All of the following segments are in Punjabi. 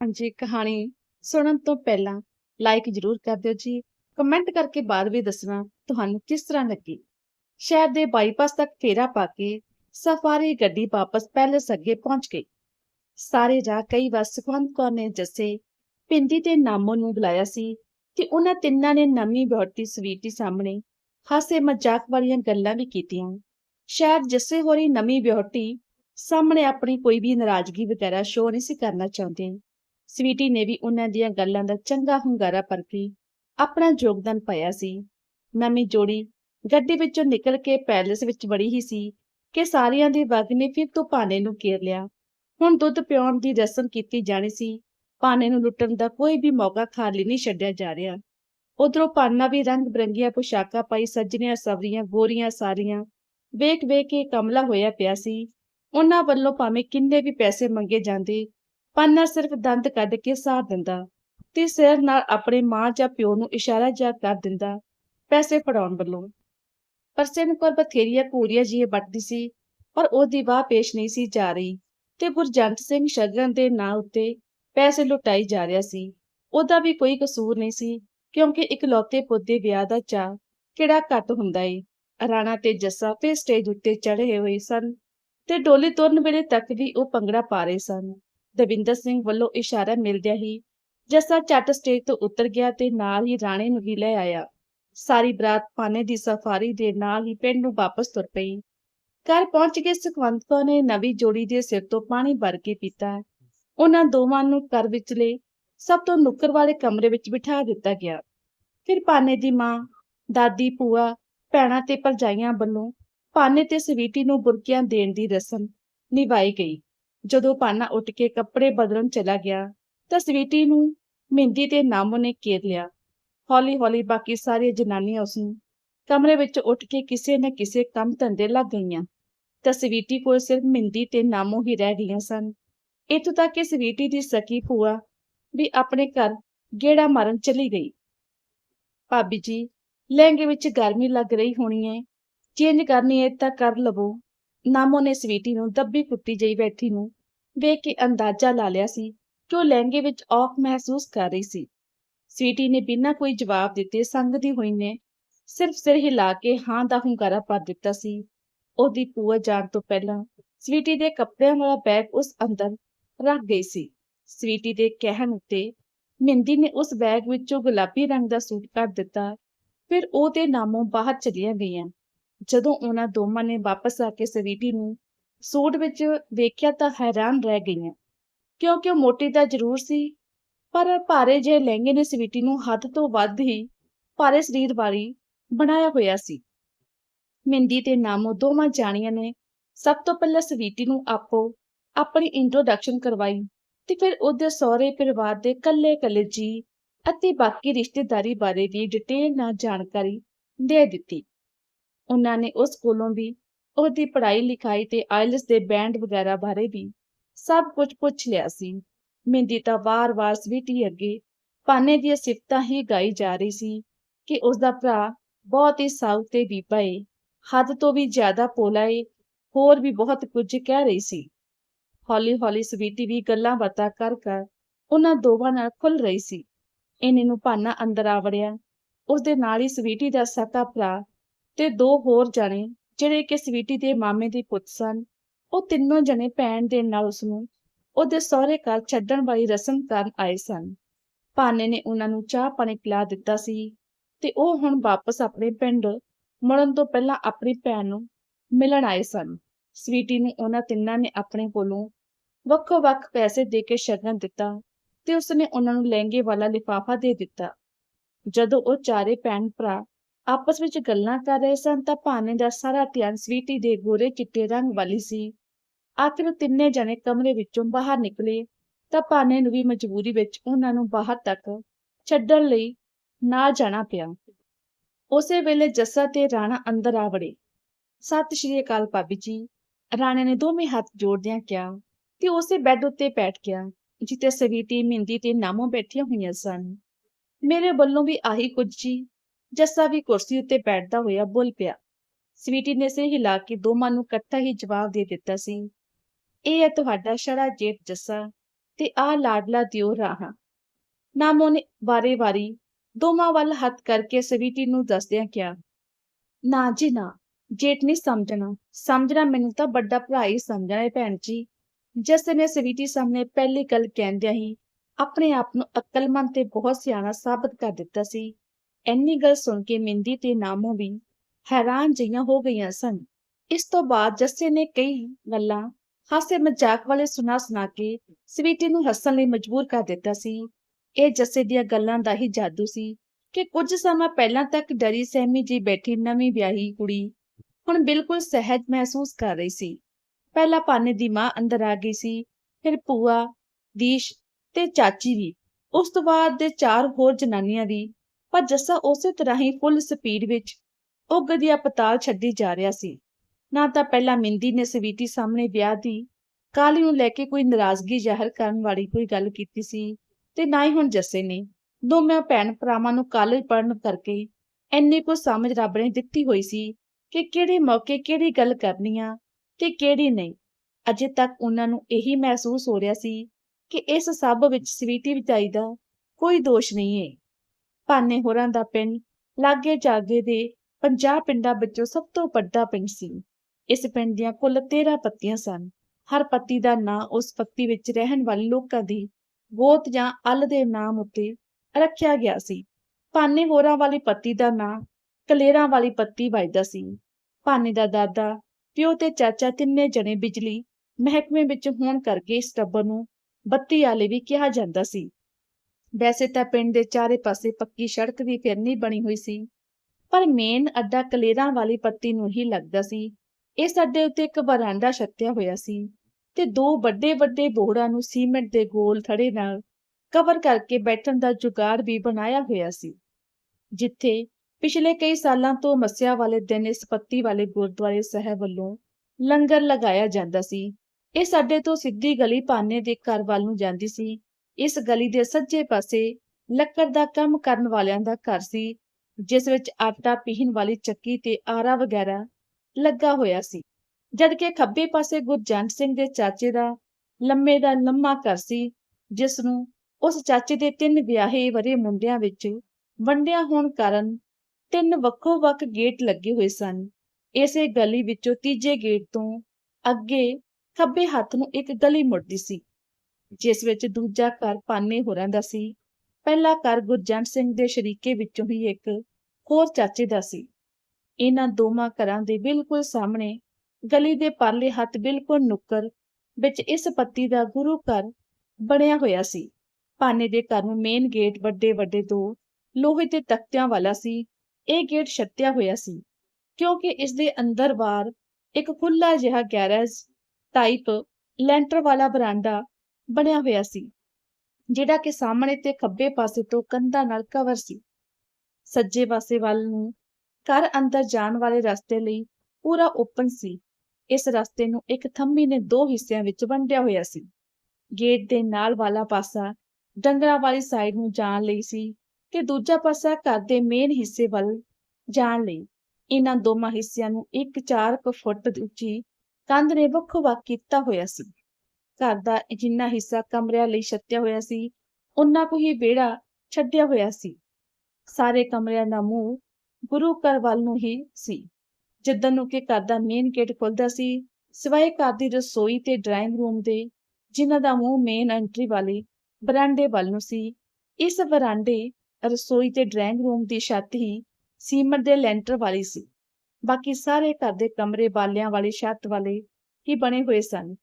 ਹਾਂਜੀ, ਕਹਾਣੀ ਸੁਣਨ ਤੋਂ ਪਹਿਲਾਂ ਲਾਈਕ ਜ਼ਰੂਰ ਕਰ ਦਿਓ ਜੀ। ਕਮੈਂਟ ਕਰਕੇ ਬਾਅਦ ਵੀ ਦੱਸਣਾ ਤੁਹਾਨੂੰ ਕਿਸ ਤਰ੍ਹਾਂ ਲੱਗੀ। ਸ਼ਹਿਰ ਦੇ ਬਾਈਪਾਸ ਤੱਕ ਫੇਰਾ ਪਾ ਕੇ ਸਫਾਰੀ ਗੱਡੀ ਵਾਪਸ ਪੈਲੇਸ ਅੱਗੇ ਪਹੁੰਚ ਗਈ। ਸਾਰੇ ਰਾਹ ਕਈ ਵਾਰ ਸੁਖਵੰਤ ਕੌਰ ਨੇ ਜੱਸੇ, ਪਿੰਡੀ ਤੇ ਨਾਮੋ ਨੂੰ ਬੁਲਾਇਆ ਸੀ ਤੇ ਉਹਨਾਂ ਤਿੰਨਾਂ ਨੇ ਨਵੀਂ ਵਹੁਟੀ ਸਵੀਟੀ ਸਾਹਮਣੇ ਹਾਸੇ ਮਜ਼ਾਕ ਵਾਲੀਆਂ ਗੱਲਾਂ ਵੀ ਕੀਤੀਆਂ। ਸ਼ਾਇਦ ਜੱਸੇ ਹੋਰੀ ਨਵੀਂ ਵਹੁਟੀ ਸਾਹਮਣੇ ਆਪਣੀ ਕੋਈ ਵੀ ਨਾਰਾਜ਼ਗੀ ਵਗੈਰਾ ਸ਼ੋਅ ਨਹੀਂ ਸੀ ਕਰਨਾ ਚਾਹੁੰਦੇ। ਸਵੀਟੀ ਨੇ ਵੀ ਉਹਨਾਂ ਦੀਆਂ ਗੱਲਾਂ ਦਾ ਚੰਗਾ ਹੁੰਗਾਰਾ ਭਰ ਕੇ ਆਪਣਾ ਯੋਗਦਾਨ ਪਾਇਆ ਸੀ। ਨਵੀਂ ਜੋੜੀ ਗੱਡੀ ਵਿੱਚੋਂ ਨਿਕਲ ਕੇ ਪੈਲੇਸ ਵਿੱਚ ਵੜੀ ਹੀ ਸੀ ਕਿ ਸਾਰਿਆਂ ਦੇ ਵਗ ਨੇ ਫਿਰ ਤੋਂ ਪਾਨੇ ਨੂੰ ਘੇਰ ਲਿਆ। ਹੁਣ ਦੁੱਧ ਪਿਆਉਣ ਦੀ ਰਸਮ ਕੀਤੀ ਜਾਣੀ ਸੀ। ਪਾਨੇ ਨੂੰ ਲੁੱਟਣ ਦਾ ਕੋਈ ਵੀ ਮੌਕਾ ਖਾਲੀ ਨਹੀਂ ਛੱਡਿਆ ਜਾ ਰਿਹਾ। ਉਧਰੋਂ ਪਾਨਾ ਵੀ ਰੰਗ ਬਰੰਗੀਆਂ ਪੁਸ਼ਾਕਾਂ ਪਾਈ ਸੱਜਣੀਆਂ, ਸਵਰੀਆਂ, ਗੋਰੀਆਂ ਸਾਰੀਆਂ ਵੇਖ ਵੇਖ ਕੇ ਕਮਲਾ ਹੋਇਆ ਪਿਆ ਸੀ। ਉਹਨਾਂ ਵੱਲੋਂ ਭਾਵੇਂ ਕਿੰਨੇ ਵੀ ਪੈਸੇ ਮੰਗੇ ਜਾਂਦੇ ਪਾਨਾ ਸਿਰਫ ਦੰਦ ਕੱਢ ਕੇ ਸਾਹ ਦਿੰਦਾ ਤੇ ਸਿਰ ਨਾਲ ਆਪਣੇ ਮਾਂ ਜਾਂ ਪਿਓ ਨੂੰ ਇਸ਼ਾਰਾ ਜਿਹਾ ਕਰ ਦਿੰਦਾ ਪੈਸੇ ਫੜਾਉਣ ਵੱਲੋਂ। ਪਰ ਸਿੰਨਕੌਰ ਬਥੇਰੀਆਂ ਘੂਰੀਆਂ ਜਿਹੇ ਵੱਟਦੀ ਸੀ, ਪਰ ਉਹਦੀ ਵਾਹ ਪੇਸ਼ ਨਹੀਂ ਸੀ ਜਾ ਰਹੀ ਤੇ ਗੁਰਜੰਟ ਸਿੰਘ ਸ਼ਗਨ ਦੇ ਨਾਂ ਉੱਤੇ ਪੈਸੇ ਲੁਟਾਈ ਜਾ ਰਿਹਾ ਸੀ। ਉਹਦਾ ਵੀ ਕੋਈ ਕਸੂਰ ਨਹੀਂ ਸੀ, ਕਿਉਂਕਿ ਇਕਲੌਤੇ ਪੁੱਤ ਦੇ ਵਿਆਹ ਦਾ ਚਾਅ ਕਿਹੜਾ ਘੱਟ ਹੁੰਦਾ ਏ। ਰਾਣਾ ਤੇ ਜੱਸਾ ਫਿਰ ਸਟੇਜ ਉੱਤੇ ਚੜ੍ਹੇ ਹੋਏ ਸਨ ਤੇ ਡੋਲੀ ਤੁਰਨ ਵੇਲੇ ਤੱਕ ਵੀ ਉਹ ਭੰਗੜਾ ਪਾ ਰਹੇ ਸਨ। ਦਵਿੰਦਰ ਸਿੰਘ ਵੱਲੋਂ ਇਸ਼ਾਰਾ ਮਿਲਦਿਆਂ ਹੀ ਜੱਸਾ ਚੱਟ ਸਟੇਜ ਤੋਂ ਉਤਰ ਗਿਆ ਤੇ ਨਾਲ ਹੀ ਰਾਣੇ ਨੂੰ ਵੀ ਲੈ ਆਇਆ। ਸਾਰੀ ਬਰਾਤ ਪਾਨੇ ਦੀ ਸਫਾਰੀ ਦੇ ਨਾਲ ਹੀ ਪਿੰਡ ਨੂੰ ਵਾਪਸ ਤੁਰ ਪਈ। ਘਰ ਪਹੁੰਚ ਕੇ ਸੁਖਵੰਤ ਕੌਰ ਨੇ ਨਵੀਂ ਜੋੜੀ ਦੇ ਸਿਰ ਤੋਂ ਪਾਣੀ ਭਰ ਕੇ ਪੀਤਾ। ਉਹਨਾਂ ਦੋਵਾਂ ਨੂੰ ਘਰ ਵਿਚਲੇ ਸਭ ਤੋਂ ਨੁੱਕਰ ਵਾਲੇ ਕਮਰੇ ਵਿੱਚ ਬਿਠਾ ਦਿੱਤਾ ਗਿਆ। ਫਿਰ ਪਾਨੇ ਦੀ ਮਾਂ, ਦਾਦੀ, ਭੂਆ, ਭੈਣਾਂ ਤੇ ਭਰਜਾਈਆਂ ਵੱਲੋਂ ਪਾਨੇ ਤੇ ਸਵੀਟੀ ਨੂੰ ਬੁਰਕੀਆਂ ਦੇਣ ਦੀ ਰਸਮ ਨਿਭਾਈ ਗਈ। ਜਦੋਂ ਪਾਨਾ ਉੱਠ ਕੇ ਕੱਪੜੇ ਬਦਲਣ ਚਲਾ ਗਿਆ, ਤਾਂ ਸਵੀਟੀ ਨੂੰ ਮਹਿੰਦੀ ਤੇ ਨਾਮੋ ਨੇ ਘੇਰ ਲਿਆ। ਹੌਲੀ ਹੌਲੀ ਬਾਕੀ ਸਾਰੀਆਂ ਜਨਾਨੀਆਂ ਉਸ ਨੂੰ ਕਮਰੇ ਵਿੱਚ ਉੱਠ ਕੇ ਕਿਸੇ ਨਾ ਕਿਸੇ ਕੰਮ ਧੰਦੇ ਲੱਗ ਗਈਆਂ। ਤਾਂ ਸਵੀਟੀ ਕੋਲ ਸਿਰਫ ਮਹਿੰਦੀ ਤੇ ਨਾਮੋ ਹੀ ਰਹਿ ਗਈਆਂ ਸਨ। ਇੱਥੋਂ ਤੱਕ ਕਿ ਸਵੀਟੀ ਦੀ ਸਕੀ ਭੂਆ ਵੀ ਆਪਣੇ ਘਰ ਗੇੜਾ ਮਾਰਨ ਚਲੀ ਗਈ। ਭਾਬੀ ਜੀ, ਲਹਿੰਗੇ ਵਿੱਚ ਗਰਮੀ ਲੱਗ ਰਹੀ ਹੋਣੀ ਹੈ ਚੇਂਜ ਕਰਨੀ ਹੈ ਤਾਂ ਕਰ ਲਵੋ। ਨਾਮੋ ਨੇ ਸਵੀਟੀ ਨੂੰ ਦੱਬੀ ਕੁੱਟੀ ਜਿਹੀ ਬੈਠੀ ਨੂੰ ਵੇਖ ਕੇ ਅੰਦਾਜ਼ਾ ਲਾ ਲਿਆ ਸੀ ਕਿ ਉਹ ਲਹਿੰਗੇ ਵਿੱਚ ਔਖ ਮਹਿਸੂਸ ਕਰ ਰਹੀ ਸੀ। ਸਵੀਟੀ ਨੇ ਬਿਨਾਂ ਕੋਈ ਜਵਾਬ ਦਿੱਤੇ ਸੰਗਦੀ ਹੋਈ ਨੇ ਸਿਰਫ ਸਿਰ ਹਿਲਾ ਕੇ ਹਾਂ ਦਾ ਹੁੰਗਾਰਾ ਭਰ ਦਿੱਤਾ ਸੀ। ਉਹਦੀ ਪੂਆ ਜਾਣ ਤੋਂ ਪਹਿਲਾਂ ਸਵੀਟੀ ਦੇ ਕੱਪੜਿਆਂ ਵਾਲਾ ਬੈਗ ਉਸ ਅੰਦਰ ਰੱਖ ਗਈ ਸੀ। ਸਵੀਟੀ ਦੇ ਕਹਿਣ ਉੱਤੇ ਮਿੰਦੀ ਨੇ ਉਸ ਬੈਗ ਵਿੱਚੋਂ ਗੁਲਾਬੀ ਰੰਗ ਦਾ ਸੂਟ ਕੱਢ ਦਿੱਤਾ, ਫਿਰ ਉਹ ਤੇ ਨਾਮੋਂ ਬਾਹਰ ਚਲੀਆਂ ਗਈਆਂ। ਜਦੋਂ ਉਹਨਾਂ ਦੋਵਾਂ ਨੇ ਵਾਪਸ ਆ ਕੇ ਸਵੀਟੀ ਨੂੰ ਸੂਟ ਵਿੱਚ ਵੇਖਿਆ ਤਾਂ ਹੈਰਾਨ ਰਹਿ ਗਈਆਂ। ਕਿਉਂਕਿ ਉਹ ਮੋਟੀ ਤਾਂ ਜ਼ਰੂਰ ਸੀ, ਪਰ ਭਾਰੇ ਜਿਹੇ ਲਹਿੰਗੇ ਨੇ ਸਵੀਟੀ ਨੂੰ ਹੱਦ ਤੋਂ ਵੱਧ ਹੀ ਭਾਰੇ ਸਰੀਰ ਵਾਲੀ ਬਣਾਇਆ ਹੋਇਆ ਸੀ। ਮਿੰਦੀ ਤੇ ਨਾਮੋ ਦੋਵਾਂ ਜਾਣੀਆਂ ਨੇ ਸਭ ਤੋਂ ਪਹਿਲਾਂ ਸਵੀਟੀ ਨੂੰ ਆਪੋ ਆਪਣੀ ਇੰਟਰੋਡਕਸ਼ਨ ਕਰਵਾਈ ਤੇ ਫਿਰ ਉਹਦੇ ਸਹੁਰੇ ਪਰਿਵਾਰ ਦੇ ਕੱਲੇ-ਕੱਲੇ ਜੀ ਅਤੇ ਬਾਕੀ ਰਿਸ਼ਤੇਦਾਰੀ ਬਾਰੇ ਵੀ ਡਿਟੇਲ ਨਾਲ ਜਾਣਕਾਰੀ ਦੇ ਦਿੱਤੀ। ਉਹਨਾਂ ਨੇ ਉਸ ਕੋਲੋਂ ਵੀ ਉਹਦੀ ਪੜ੍ਹਾਈ ਲਿਖਾਈ ਤੇ ਆਇਲਸ ਦੇ ਬੈਂਡ ਵਗੈਰਾ ਬਾਰੇ ਵੀ ਸਭ ਕੁਝ ਪੁੱਛ ਲਿਆ ਸੀ। ਮਿੰਦੀ ਤਾਂ ਵਾਰ-ਵਾਰ ਸਵੀਟੀ ਅੱਗੇ ਪਾਨੇ ਦੀਆਂ ਸਿਫਤਾਂ ਹੀ ਗਾਈ ਜਾ ਰਹੀ ਸੀ ਕਿ ਉਸ ਦਾ ਭਰਾ ਬਹੁਤ ਹੀ ਸਾਊ ਤੇ ਬੀਬਾ ਏ, ਹੱਦ ਤੋਂ ਵੀ ਜ਼ਿਆਦਾ ਪੋਲਾ ਏ, ਹੋਰ ਵੀ ਬਹੁਤ ਕੁਝ ਕਹਿ ਰਹੀ ਸੀ। ਹੌਲੀ-ਹੌਲੀ ਸਵੀਟੀ ਵੀ ਗੱਲਾਂ ਬਾਤਾਂ ਕਰ ਕਰ ਉਹਨਾਂ ਦੋਵਾਂ ਨਾਲ ਖੁੱਲ ਰਹੀ ਸੀ। ਇਹਨੇ ਨੂੰ ਭਾਨਾ ਅੰਦਰ ਆ ਵੜਿਆ। ਉਸ ਦੇ ਨਾਲ ਹੀ ਸਵੀਟੀ ਦਾ ਸਕਾ ਭਰਾ ਤੇ ਦੋ ਹੋਰ ਜਾਣੇ ਜਿਹੜੇ ਕਿ ਸਵੀਟੀ ਦੇ ਮਾਮੇ ਦੇ ਪੁੱਤ ਸਨ, ਉਹ ਤਿੰਨੋਂ ਜਣੇ ਭੈਣ ਦੇ ਨਾਲ ਉਸ ਨੂੰ ਉਹਦੇ ਸਹੁਰੇ ਘਰ ਛੱਡਣ ਵਾਲੀ ਰਸਮ ਕਰਨ ਆਏ ਸਨ। ਭਾਨੇ ਨੇ ਉਹਨਾਂ ਨੂੰ ਚਾਹ ਪਾਣੀ ਪਿਲਾ ਦਿੱਤਾ ਸੀ ਤੇ ਉਹ ਹੁਣ ਵਾਪਸ ਆਪਣੇ ਪਿੰਡ ਮੁੜਨ ਤੋਂ ਪਹਿਲਾਂ ਆਪਣੀ ਭੈਣ ਨੂੰ ਮਿਲਣ ਆਏ ਸਨ। ਸਵੀਟੀ ਨੂੰ ਉਹਨਾਂ ਤਿੰਨਾਂ ਨੇ ਆਪਣੇ ਕੋਲੋਂ ਵੱਖੋ-ਵੱਖ ਪੈਸੇ ਦੇ ਕੇ ਸ਼ਗਨ ਦਿੱਤਾ ਤੇ ਉਸਨੇ ਉਹਨਾਂ ਨੂੰ ਲਹਿੰਗੇ ਵਾਲਾ ਲਿਫਾਫਾ ਦੇ ਦਿੱਤਾ। ਜਦੋਂ ਉਹ ਚਾਰੇ ਭੈਣ ਭਰਾ ਆਪਸ ਵਿੱਚ ਗੱਲਾਂ ਕਰ ਰਹੇ ਸਨ ਤਾਂ ਭਾਨੇ ਦਾ ਸਾਰਾ ਧਿਆਨ ਸਵੀਟੀ ਦੇ ਗੋਰੇ ਚਿੱਟੇ ਰੰਗ ਵਾਲੀ ਸੀ। ਆਖਿਰ ਤਿੰਨੇ ਜਣੇ ਕਮਰੇ ਵਿੱਚੋਂ ਬਾਹਰ ਨਿਕਲੇ ਤਾਂ ਭਾਨੇ ਨੂੰ ਵੀ ਮਜਬੂਰੀ ਵਿੱਚ ਉਹਨਾਂ ਨੂੰ ਬਾਹਰ ਤੱਕ ਛੱਡਣ ਲਈ ਨਾ ਜਾਣਾ ਪਿਆ। ਉਸੇ ਵੇਲੇ ਜੱਸਾ ਤੇ ਰਾਣਾ ਅੰਦਰ ਆ ਵੜੇ। ਸਤਿ ਸ਼੍ਰੀ ਅਕਾਲ ਭਾਬੀ ਜੀ। ਰਾਣੇ ਨੇ ਦੋਵੇਂ ਹੱਥ ਜੋੜਦਿਆਂ ਕਿਹਾ ਤੇ ਉਸੇ ਬੈੱਡ ਉੱਤੇ ਬੈਠ ਗਿਆ, ਜਿੱਥੇ ਸਵੀਟੀ ਮਿੰਦੀ ਤੇ ਨਾਮੋ ਬੈਠੀਆਂ ਹੋਈਆਂ ਸਨ। ਮੇਰੇ ਵੱਲੋਂ ਵੀ ਆਹੀ ਕੁਝ ਜੀ। ਜੱਸਾ ਵੀ ਕੁਰਸੀ ਉੱਤੇ ਬੈਠਦਾ ਹੋਇਆ ਬੋਲ ਪਿਆ। ਸਵੀਟੀ ਨੇ ਸਿਰ ਹਿਲਾ ਕੇ ਦੋਵਾਂ ਨੂੰ ਇਕੱਠਾ ਹੀ ਜਵਾਬ ਦੇ ਦਿੱਤਾ ਸੀ। ਇਹ ਹੈ ਤੁਹਾਡਾ ਸ਼ੜਾ ਜੇਠ ਜੱਸਾ ਤੇ ਆ ਲਾਡਲਾ ਦਿਓ ਰਾਹਾਂ। ਨਾਮੋ ਨੇ ਵਾਰੇ-ਵਾਰੀ ਦੋਵਾਂ ਵੱਲ ਹੱਥ ਕਰਕੇ ਸਵੀਟੀ ਨੂੰ ਦੱਸਦਿਆਂ ਕਿਹਾ, ਨਾ ਜੀ ਨਾ, ਜੇਠ ਨਹੀਂ ਸਮਝਣਾ। ਸਮਝਣਾ ਮੈਨੂੰ ਤਾਂ ਵੱਡਾ ਭਰਾ ਹੀ ਸਮਝਣਾ ਹੈ ਭੈਣ ਜੀ। ਜਿਸ ਨੇ ਸਵੀਟੀ ਸਾਹਮਣੇ ਪਹਿਲੀ ਗੱਲ ਕਹਿੰਦਿਆਂ ਹੀ ਆਪਣੇ ਆਪ ਨੂੰ ਅਕਲਮੰਦ ਤੇ ਬਹੁਤ ਸਿਆਣਾ ਸਾਬਤ ਕਰ ਦਿੱਤਾ ਸੀ। ਇੰਨੀ ਗੱਲ ਸੁਣ ਕੇ ਮਿੰਦੀ ਤੇ ਨਾਮੋ ਵੀ ਹੈਰਾਨ ਜਿਹੀਆਂ ਹੋ ਗਈਆਂ ਸਨ। ਇਸ ਤੋਂ ਬਾਅਦ ਜੱਸੇ ਨੇ ਕਈ ਗੱਲਾਂ ਹਾਸੇ ਮਜ਼ਾਕ ਵਾਲੇ ਸੁਣਾ ਸੁਣਾ ਕੇ ਸਵੀਟੀ ਨੂੰ ਹੱਸਣ ਲਈ ਮਜਬੂਰ ਕਰ ਦਿੱਤਾ ਸੀ। ਇਹ ਜੱਸੇ ਦੀਆਂ ਗੱਲਾਂ ਦਾ ਹੀ ਜਾਦੂ ਸੀ ਕਿ ਕੁਝ ਸਮਾਂ ਪਹਿਲਾਂ ਤੱਕ ਡਰੀ ਸਹਿਮੀ ਜੀ ਬੈਠੀ ਨਵੀਂ ਵਿਆਹੀ ਕੁੜੀ ਹੁਣ ਬਿਲਕੁਲ ਸਹਿਜ ਮਹਿਸੂਸ ਕਰ ਰਹੀ ਸੀ। ਪਹਿਲਾਂ ਪਾਨੇ ਦੀ ਮਾਂ ਅੰਦਰ ਆ ਗਈ ਸੀ, ਫਿਰ ਭੂਆ, ਦੀਸ਼ ਤੇ ਚਾਚੀ ਵੀ। ਉਸ ਤੋਂ ਬਾਅਦ ਦੇ ਚਾਰ ਹੋਰ ਜਨਾਨੀਆਂ ਵੀ ਪਰ ਜੱਸਾ ਉਸੇ ਤਰ੍ਹਾਂ ਹੀ ਫੁੱਲ ਸਪੀਡ ਵਿੱਚ ਉਹ ਉੱਗਦੀ ਪਤਾਲ ਛੱਡੀ ਜਾ ਰਿਹਾ ਸੀ। ਨਾ ਤਾਂ ਪਹਿਲਾਂ ਮਿੰਦੀ ਨੇ ਸਵੀਟੀ ਸਾਹਮਣੇ ਵਿਆਹ ਦੀ ਕਾਲੀ ਨੂੰ ਲੈ ਕੇ ਕੋਈ ਨਾਰਾਜ਼ਗੀ ਜ਼ਾਹਰ ਕਰਨ ਵਾਲੀ ਕੋਈ ਗੱਲ ਕੀਤੀ ਸੀ ਤੇ ਨਾ ਹੀ ਹੁਣ ਜੱਸੇ ਨੇ। ਦੋਵੇਂ ਭੈਣ ਭਰਾਵਾਂ ਨੂੰ ਕਾਲਜ ਪੜਨ ਕਰਕੇ ਇੰਨੀ ਕੁ ਸਮਝ ਰੱਬ ਨੇ ਦਿੱਤੀ ਹੋਈ ਸੀ ਕਿ ਕਿਹੜੇ ਮੌਕੇ ਕਿਹੜੀ ਗੱਲ ਕਰਨੀ ਆ ਤੇ ਕਿਹੜੀ ਨਹੀਂ। ਅਜੇ ਤੱਕ ਉਹਨਾਂ ਨੂੰ ਇਹੀ ਮਹਿਸੂਸ ਹੋ ਰਿਹਾ ਸੀ ਕਿ ਇਸ ਸਭ ਵਿੱਚ ਸਵੀਟੀ ਵਿਚਾਈ ਦਾ ਕੋਈ ਦੋਸ਼ ਨਹੀਂ ਹੈ ਭਾਨੇ ਹੋਰਾਂ ਦਾ ਪਿੰਡ ਲਾਗੇ ਜਾਗੇ ਦੇ 50 ਪਿੰਡਾਂ ਵਿੱਚੋਂ ਸਭ ਤੋਂ ਵੱਡਾ ਪਿੰਡ ਸੀ। ਇਸ ਪਿੰਡ ਦੀਆਂ ਕੁੱਲ 13 ਪੱਤੀਆਂ ਸਨ। ਹਰ ਪੱਤੀ ਦਾ ਨਾਂ ਉਸ ਪੱਤੀ ਵਿੱਚ ਰਹਿਣ ਵਾਲੇ ਲੋਕਾਂ ਦੀ ਗੋਤ ਜਾਂ ਅਲ ਦੇ ਨਾਮ ਉੱਤੇ ਰੱਖਿਆ ਗਿਆ ਸੀ। ਭਾਨੇ ਹੋਰਾਂ ਵਾਲੀ ਪੱਤੀ ਦਾ ਨਾਂ ਕਲੇਰਾਂ ਵਾਲੀ ਪੱਤੀ ਵੱਜਦਾ ਸੀ। ਭਾਨੇ ਦਾ ਦਾਦਾ, ਪਿਓ ਤੇ ਚਾਚਾ ਤਿੰਨੇ ਜਣੇ ਬਿਜਲੀ ਮਹਿਕਮੇ ਵਿੱਚ ਹੋਣ ਕਰਕੇ ਇਸ ਟੱਬਰ ਨੂੰ ਬੱਤੀ ਵਾਲੇ ਵੀ ਕਿਹਾ ਜਾਂਦਾ ਸੀ। ਵੈਸੇ ਤਾਂ ਪਿੰਡ ਦੇ ਚਾਰੇ ਪਾਸੇ ਪੱਕੀ ਸੜਕ ਵੀ ਫਿਰ ਨਹੀਂ ਬਣੀ ਹੋਈ ਸੀ, ਪਰ ਮੇਨ ਅੱਡਾ ਕਲੇਰਾਂ ਵਾਲੀ ਪੱਤੀ ਨੂੰ ਹੀ ਲੱਗਦਾ ਸੀ। ਇਸ ਅੱਡੇ ਉੱਤੇ ਇੱਕ ਵਰਾਂਡਾ ਛੱਤਿਆ ਹੋਇਆ ਸੀ ਤੇ ਦੋ ਵੱਡੇ ਵੱਡੇ ਬੋਹੜਾਂ ਨੂੰ ਸੀਮੈਂਟ ਦੇ ਗੋਲ ਥੜੇ ਨਾਲ ਕਵਰ ਕਰਕੇ ਬੈਠਣ ਦਾ ਜੁਗਾੜ ਵੀ ਬਣਾਇਆ ਹੋਇਆ ਸੀ, ਜਿੱਥੇ ਪਿਛਲੇ ਕਈ ਸਾਲਾਂ ਤੋਂ ਮੱਸਿਆ ਵਾਲੇ ਦਿਨ ਇਸ ਪੱਤੀ ਵਾਲੇ ਗੁਰਦੁਆਰੇ ਸਾਹਿਬ ਵੱਲੋਂ ਲੰਗਰ ਲਗਾਇਆ ਜਾਂਦਾ ਸੀ। ਇਹ ਸਾਡੇ ਤੋਂ ਸਿੱਧੀ ਗਲੀ ਪਾਨੇ ਦੇ ਘਰ ਵੱਲ ਨੂੰ ਜਾਂਦੀ ਸੀ ਇਸ ਗਲੀ ਦੇ ਸੱਜੇ ਪਾਸੇ ਲੱਕੜ ਦਾ ਕੰਮ ਕਰਨ ਵਾਲਿਆਂ ਦਾ ਘਰ ਸੀ, ਜਿਸ ਵਿੱਚ ਆਟਾ ਪੀਹਣ ਵਾਲੀ ਚੱਕੀ ਤੇ ਆਰਾ ਵਗੈਰਾ ਲੱਗਾ ਹੋਇਆ ਸੀ। ਜਦਕਿ ਖੱਬੇ ਪਾਸੇ ਗੁਰਜੰਟ ਸਿੰਘ ਦੇ ਚਾਚੇ ਦਾ ਲੰਮੇ ਦਾ ਲੰਮਾ ਘਰ ਸੀ, ਜਿਸ ਨੂੰ ਉਸ ਚਾਚੇ ਦੇ ਤਿੰਨ ਵਿਆਹੇ ਵਰੇ ਮੁੰਡਿਆਂ ਵਿੱਚ ਵੰਡਿਆ ਹੋਣ ਕਾਰਨ ਤਿੰਨ ਵੱਖੋ ਵੱਖ ਗੇਟ ਲੱਗੇ ਹੋਏ ਸਨ। ਇਸੇ ਗਲੀ ਵਿੱਚੋਂ ਤੀਜੇ ਗੇਟ ਤੋਂ ਅੱਗੇ ਖੱਬੇ ਹੱਥ ਨੂੰ ਇੱਕ ਗਲੀ ਮੁੜਦੀ ਸੀ। ਜਿਸ ਵਿੱਚ ਦੂਜਾ ਘਰ ਪਾਨੇ ਹੋਰਾਂ ਦਾ ਸੀ। ਪਹਿਲਾ ਘਰ ਗੁਰਜੰਟ ਸਿੰਘ ਦੇ ਸ਼ਰੀਕੇ ਵਿੱਚੋਂ ਹੀ ਇੱਕ, ਹੋਰ ਚਾਚੇ ਦਾ ਸੀ। ਇਹਨਾਂ ਦੋਵਾਂ ਘਰਾਂ ਦੇ ਬਿਲਕੁਲ ਸਾਹਮਣੇ ਗਲੀ ਦੇ ਪਰਲੇ ਹੱਥ ਬਿਲਕੁਲ ਨੁੱਕਰ ਵਿੱਚ ਇਸ ਪੱਤੀ ਦਾ ਗੁਰੂ ਘਰ ਬਣਿਆ ਹੋਇਆ ਸੀ। ਪਾਨੇ ਦੇ ਘਰ ਨੂੰ ਮੇਨ ਗੇਟ ਵੱਡੇ ਵੱਡੇ ਦੋ, ਲੋਹੇ ਦੇ ਤਖਤਿਆਂ ਵਾਲਾ ਸੀ। ਇਹ ਗੇਟ ਛੱਤਿਆ ਹੋਇਆ ਸੀ, ਕਿਉਂਕਿ ਇਸ ਦੇ ਅੰਦਰ ਬਾਹਰ ਇੱਕ ਖੁੱਲਾ ਜਿਹਾ ਗੈਰੇਜ ਟਾਈਪ ਲੈਂਟਰ ਵਾਲਾ ਬਰਾਂਡਾ ਬਣਿਆ ਹੋਇਆ ਸੀ। ਜਿਹੜਾ ਕਿ ਸਾਹਮਣੇ ਤੇ ਖੱਬੇ ਪਾਸੇ ਤੋਂ ਕੰਧਾਂ ਨਾਲ ਕਵਰ ਸੀ। ਸੱਜੇ ਪਾਸੇ ਵੱਲ ਨੂੰ ਘਰ ਅੰਦਰ ਜਾਣ ਵਾਲੇ ਰਸਤੇ ਲਈ ਪੂਰਾ ਓਪਨ ਸੀ। ਇਸ ਰਸਤੇ ਨੂੰ ਇੱਕ ਥੰਮੀ ਨੇ ਦੋ ਹਿੱਸਿਆਂ ਵਿੱਚ ਵੰਡਿਆ ਹੋਇਆ ਸੀ। ਗੇਟ ਦੇ ਨਾਲ ਵਾਲਾ ਪਾਸਾ ਡੰਗਰਾਂ ਵਾਲੀ ਸਾਈਡ ਨੂੰ ਜਾਣ ਲਈ ਸੀ ਤੇ ਦੂਜਾ ਪਾਸਾ ਘਰ ਦੇ ਮੇਨ ਹਿੱਸੇ ਵੱਲ ਜਾਣ ਲਈ। ਇਹਨਾਂ ਦੋਵਾਂ ਹਿੱਸਿਆਂ ਨੂੰ ਇੱਕ 4 ਫੁੱਟ ਉੱਚੀ ਕੰਧ ਨੇ ਵੱਖੋ ਵੱਖ ਕੀਤਾ ਹੋਇਆ ਸੀ। ਘਰ ਦਾ ਜਿੰਨਾ ਹਿੱਸਾ ਕਮਰਿਆਂ ਲਈ ਛੱਤਿਆ ਹੋਇਆ ਸੀ ਉਨਾ ਕੁ ਹੀ ਵਿਹੜਾ ਛੱਡਿਆ ਹੋਇਆ ਸੀ। ਸਾਰੇ ਕਮਰਿਆਂ ਦਾ ਮੂੰਹ ਗੁਰੂ ਘਰ ਵੱਲ ਨੂੰ ਹੀ ਸੀ। ਜਿੱਦਨ ਨੂੰ ਕਿ ਘਰ ਦਾ ਮੇਨ ਗੇਟ ਖੁੱਲਦਾ ਸੀ, ਸਿਵਾਏ ਘਰ ਦੀ ਰਸੋਈ ਤੇ ਡਰਾਇੰਗ ਰੂਮ ਦੇ, ਜਿਨ੍ਹਾਂ ਦਾ ਮੂੰਹ ਮੇਨ ਐਂਟਰੀ ਵਾਲੇ ਬਰਾਂਡੇ ਵੱਲ ਨੂੰ ਸੀ, ਇਸ ਬਰਾਂਡੇ ਰਸੋਈ ਤੇ ਡਰਾਇੰਗ ਰੂਮ ਦੀ ਛੱਤ ਹੀ ਸੀਮਟ ਦੇ ਲੈਂਟਰ ਵਾਲੀ ਸੀ। ਬਾਕੀ ਸਾਰੇ ਘਰ ਦੇ ਕਮਰੇ ਬਾਲਿਆਂ ਵਾਲੀ ਛੱਤ ਵਾਲੇ ਹੀ ਬਣੇ ਹੋਏ ਸਨ।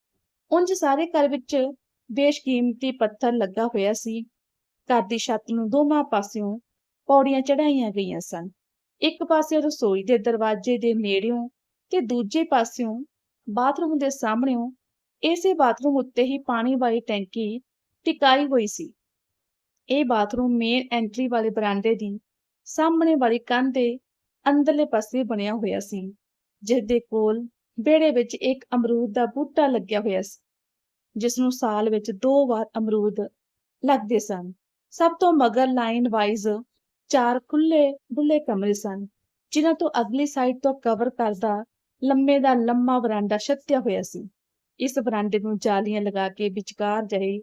ਉਂਝ ਸਾਰੇ ਘਰ ਵਿੱਚ ਬੇਸ਼ਕੀਮਤੀ ਪੱਥਰ ਲੱਗਾ ਹੋਇਆ ਸੀ। ਘਰ ਦੀ ਛੱਤ ਨੂੰ ਦੋਵਾਂ ਪਾਸਿਓਂ ਪੌੜੀਆਂ ਚੜਾਈਆਂ ਗਈਆਂ ਸਨ। ਇੱਕ ਪਾਸੇ ਰਸੋਈ ਦੇ ਦਰਵਾਜ਼ੇ ਦੇ ਨੇੜਿਓਂ ਤੇ ਦੂਜੇ ਪਾਸਿਓਂ ਬਾਥਰੂਮ ਦੇ ਸਾਹਮਣੇੋਂ ਇਸੇ ਬਾਥਰੂਮ ਉੱਤੇ ਹੀ ਪਾਣੀ ਵਾਲੀ ਟੈਂਕੀ ਟਿਕਾਈ ਹੋਈ ਸੀ। ਇਹ ਬਾਥਰੂਮ ਮੇਨ ਐਂਟਰੀ ਵਾਲੇ ਬਰਾਂਡੇ ਦੀ ਸਾਹਮਣੇ ਵਾਲੀ ਕੰਧ ਦੇ ਅੰਦਰਲੇ ਪਾਸੇ ਬਣਿਆ ਹੋਇਆ ਸੀ ਜਿਸ ਦੇ ਕੋਲ ਵਿਹੜੇ ਵਿੱਚ ਇੱਕ ਅਮਰੂਦ ਦਾ ਬੂਟਾ ਲੱਗਿਆ ਹੋਇਆ ਸੀ ਜਿਸ ਨੂੰ ਸਾਲ ਵਿੱਚ ਦੋ ਵਾਰ ਅਮਰੂਦ ਲੱਗਦੇ ਸਨ। ਸਭ ਤੋਂ ਮਗਰ ਲਾਈਨ ਵਾਈਜ਼ ਚਾਰ ਖੁੱਲੇ ਬੁੱਲੇ ਕਮਰੇ ਸਨ, ਜਿਨ੍ਹਾਂ ਤੋਂ ਅਗਲੀ ਸਾਈਡ ਤੋਂ ਕਵਰ ਕਰਦਾ ਲੰਮੇ ਦਾ ਲੰਮਾ ਵਰਾਂਡਾ ਛੱਤਿਆ ਹੋਇਆ ਸੀ। ਇਸ ਵਰਾਂਡੇ ਨੂੰ ਜਾਲੀਆਂ ਲਗਾ ਕੇ ਵਿਚਕਾਰ ਜਹੇ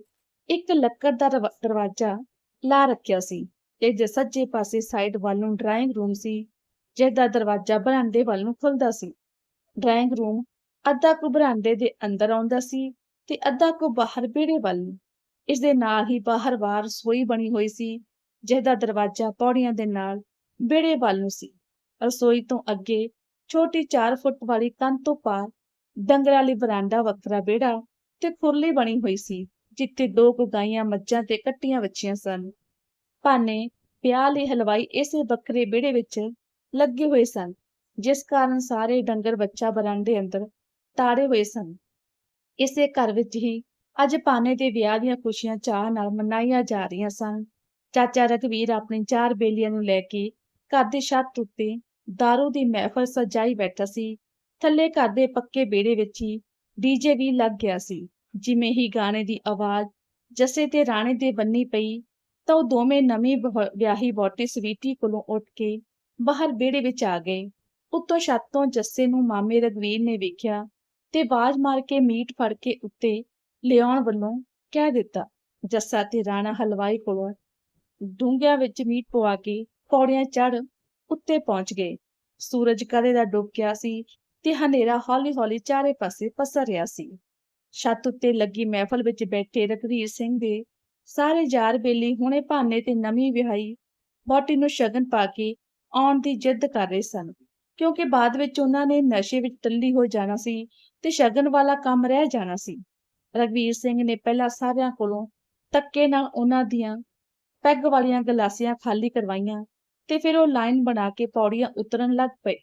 ਇੱਕ ਲੱਕੜ ਦਾ ਰਵਾ- ਦਰਵਾਜ਼ਾ ਲਾ ਰੱਖਿਆ ਸੀ ਤੇ ਜੇ ਸੱਜੇ ਪਾਸੇ ਸਾਈਡ ਵੱਲ ਨੂੰ ਡਰਾਇੰਗ ਰੂਮ ਸੀ ਜਿਸਦਾ ਦਰਵਾਜ਼ਾ ਬਰਾਂਡੇ ਵੱਲ ਨੂੰ ਖੁੱਲਦਾ ਸੀ। ਡਰਾਇੰਗ ਰੂਮ ਅੱਧਾ ਕੁ ਬਰਾਂਡੇ ਦੇ ਅੰਦਰ ਆਉਂਦਾ ਸੀ ਤੇ ਅੱਧਾ ਕੁ ਬਾਹਰ ਵਿਹੜੇ ਵੱਲ। ਨੂੰ ਇਸ ਦੇ ਨਾਲ ਹੀ ਬਾਹਰ ਬਾਹਰ ਰਸੋਈ ਬਣੀ ਹੋਈ ਸੀ ਜਿਸਦਾ ਦਰਵਾਜ਼ਾ ਪੌੜੀਆਂ ਦੇ ਨਾਲ ਵਿਹੜੇ ਵੱਲ ਨੂੰ ਸੀ। ਰਸੋਈ ਤੋਂ ਅੱਗੇ ਛੋਟੀ 4 ਫੁੱਟ ਵਾਲੀ ਕੰਧ ਤੋਂ ਪਾਰ ਡੰਗਰਾਂ ਲਈ ਬਰਾਂਡਾ ਵੱਖਰਾ ਵਿਹੜਾ ਤੇ ਖੁਰਲੀ ਬਣੀ ਹੋਈ ਸੀ, ਜਿੱਥੇ ਦੋ ਕੁ ਗਾਈਆਂ ਮੱਝਾਂ ਤੇ ਕੱਟੀਆਂ ਵੱਛੀਆਂ ਸਨ। ਭਾਨੇ ਵਿਆਹ ਲਈ ਹਲਵਾਈ ਇਸੇ ਵੱਖਰੇ ਵਿਹੜੇ ਵਿੱਚ ਲੱਗੇ ਹੋਏ ਸਨ। ਜਿਸ ਕਾਰਨ ਸਾਰੇ ਡੰਗਰ ਬੱਚਾ ਬਰਨ ਦੇ ਅੰਦਰ ਤਾੜੇ ਹੋਏ ਸਨ। ਇਸੇ ਘਰ ਵਿੱਚ ਹੀ ਅੱਜ ਪਾਨੇ ਦੇ ਵਿਆਹ ਦੀਆਂ ਖੁਸ਼ੀਆਂ ਚਾਹ ਨਾਲ ਮਨਾਈਆਂ ਜਾ ਰਹੀਆਂ ਸਨ। ਚਾਚਾ ਰਘਵੀਰ ਆਪਣੀ ਚਾਰ ਬੇਲੀਆਂ ਨੂੰ ਲੈ ਕੇ ਘਰ ਦੀ ਛੱਤ ਉੱਤੇ ਦਾਰੂ ਦੀ ਮਹਿਫਲ ਸਜਾਈ ਬੈਠਾ ਸੀ। ਥੱਲੇ ਘਰ ਦੇ ਪੱਕੇ ਵਿਹੜੇ ਵਿੱਚ ਹੀ ਡੀਜੇ ਵੀ ਲੱਗ ਗਿਆ ਸੀ। ਜਿਵੇਂ ਹੀ ਗਾਣੇ ਦੀ ਆਵਾਜ਼ ਜੱਸੇ ਤੇ ਰਾਣੇ ਦੇ ਬੰਨੀ ਪਈ, ਤਾਂ ਉਹ ਦੋਵੇਂ ਨਵੀਂ ਵਿਆਹੀ ਬੋਟੀ ਸਵੀਟੀ ਕੋਲੋਂ ਉੱਠ ਕੇ ਬਾਹਰ ਵਿਹੜੇ ਵਿੱਚ ਆ ਗਏ। ਉੱਤੋਂ ਛੱਤ ਤੋਂ ਜੱਸੇ ਨੂੰ ਮਾਮੇ ਰਘਵੀਰ ਨੇ ਵੇਖਿਆ ਤੇ ਬਾਜ਼ ਮਾਰ ਕੇ ਮੀਟ ਫੜ ਕੇ ਉੱਤੇ ਲਿਆਉਣ ਵੱਲੋਂ ਕਹਿ ਦਿੱਤਾ, ਜੱਸਾ ਤੇ ਰਾਣਾ ਹਲਵਾਈ ਕੋਲੋਂ ਡੂੰਘਿਆਂ ਵਿੱਚ ਮੀਟ ਪਵਾ ਕੇ ਪੌੜੀਆਂ ਚੜ ਉੱਤੇ ਪਹੁੰਚ ਗਏ। ਸੂਰਜ ਕਦੇ ਦਾ ਡੁੱਬ ਗਿਆ ਸੀ ਤੇ ਹਨੇਰਾ ਹੌਲੀ-ਹੌਲੀ ਚਾਰੇ ਪਾਸੇ ਪਸਰ ਰਿਹਾ ਸੀ। ਛੱਤ ਉੱਤੇ ਲੱਗੀ ਮਹਿਫਲ ਵਿੱਚ ਬੈਠੇ ਰਘਵੀਰ ਸਿੰਘ ਦੇ ਸਾਰੇ ਯਾਰ ਬੇਲੀ ਹੁਣੇ ਭਾਨੇ ਤੇ ਨਵੀਂ ਵਿਆਹੀ ਵਹੁਟੀ ਨੂੰ ਸ਼ਗਨ ਪਾ ਕੇ ਆਉਣ ਦੀ ਜਿੱਦ ਕਰ ਰਹੇ ਸਨ। ਕਿਉਂਕਿ ਬਾਅਦ ਵਿੱਚ ਉਹਨਾਂ ਨੇ ਨਸ਼ੇ ਵਿੱਚ ਤੱਲੀ ਹੋ ਜਾਣਾ ਸੀ ਤੇ ਸ਼ਗਨ ਵਾਲਾ ਕੰਮ ਰਹਿ ਜਾਣਾ ਸੀ। ਰਘਵੀਰ ਸਿੰਘ ਨੇ ਪਹਿਲਾਂ ਸਾਰਿਆਂ ਕੋਲੋਂ ਤੱਕੇ ਨਾਲ ਉਹਨਾਂ ਦੀਆਂ ਪੈਗ ਵਾਲੀਆਂ ਗਲਾਸੀਆਂ ਖਾਲੀ ਕਰਵਾਈਆਂ ਤੇ ਫਿਰ ਉਹ ਲਾਈਨ ਬਣਾ ਕੇ ਪੌੜੀਆਂ ਉਤਰਨ ਲੱਗ ਪਏ।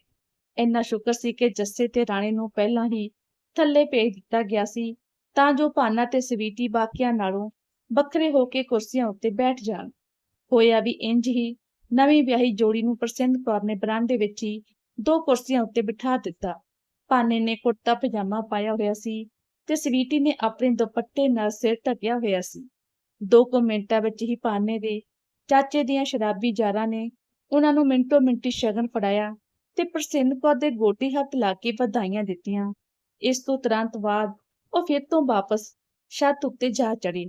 ਇੰਨਾ ਸ਼ੁਕਰ ਸੀ ਕਿ ਜੱਸੇ ਤੇ ਰਾਣੇ ਨੂੰ ਪਹਿਲਾਂ ਹੀ ਥੱਲੇ ਭੇਜ ਦਿੱਤਾ ਗਿਆ ਸੀ ਤਾਂ ਜੋ ਭਾਨਾ ਤੇ ਸਵੀਟੀ ਬਾਕੀਆਂ ਨਾਲੋਂ ਵੱਖਰੇ ਹੋ ਕੇ ਕੁਰਸੀਆਂ ਉੱਤੇ ਬੈਠ ਜਾਣ। ਹੋਇਆ ਵੀ ਇੰਜ ਹੀ ਨਵੀਂ ਵਿਆਹੀ ਜੋੜੀ ਨੂੰ ਪ੍ਰਸਿੰਧ ਕੌਰ ਨੇ ਬਰਾਂਡੇ ਵਿੱਚ ਹੀ ਦੋ ਕੁਰਸੀਆਂ ਉੱਤੇ ਬਿਠਾ ਦਿੱਤਾ। ਭਾਨੇ ਨੇ ਕੁੜਤਾ ਪਜਾਮਾ ਪਾਇਆ ਹੋਇਆ ਸੀ ਤੇ ਸਵੀਟੀ ਨੇ ਆਪਣੇ ਦੁਪੱਟੇ ਨਾਲ ਸਿਰ ਢੱਕਿਆ ਹੋਇਆ ਸੀ। ਦੋ ਕੁ ਮਿੰਟਾਂ ਵਿੱਚ ਹੀ ਭਾਨੇ ਦੇ ਚਾਚੇ ਦੀਆਂ ਸ਼ਰਾਬੀ ਜਾਰਾਂ ਨੇ ਉਹਨਾਂ ਨੂੰ ਮਿੰਟੋ ਮਿੰਟੀ ਸ਼ਗਨ ਫੜਾਇਆ ਤੇ ਪ੍ਰਸਿੰਧ ਕੌਰ ਦੇ ਗੋਟੀ ਹੱਥ ਲਾ ਕੇ ਵਧਾਈਆਂ ਦਿੱਤੀਆਂ। ਇਸ ਤੋਂ ਤੁਰੰਤ ਬਾਅਦ ਉਹ ਫਿਰ ਤੋਂ ਵਾਪਸ ਛੱਤ ਉੱਤੇ ਜਾ ਚੜੀ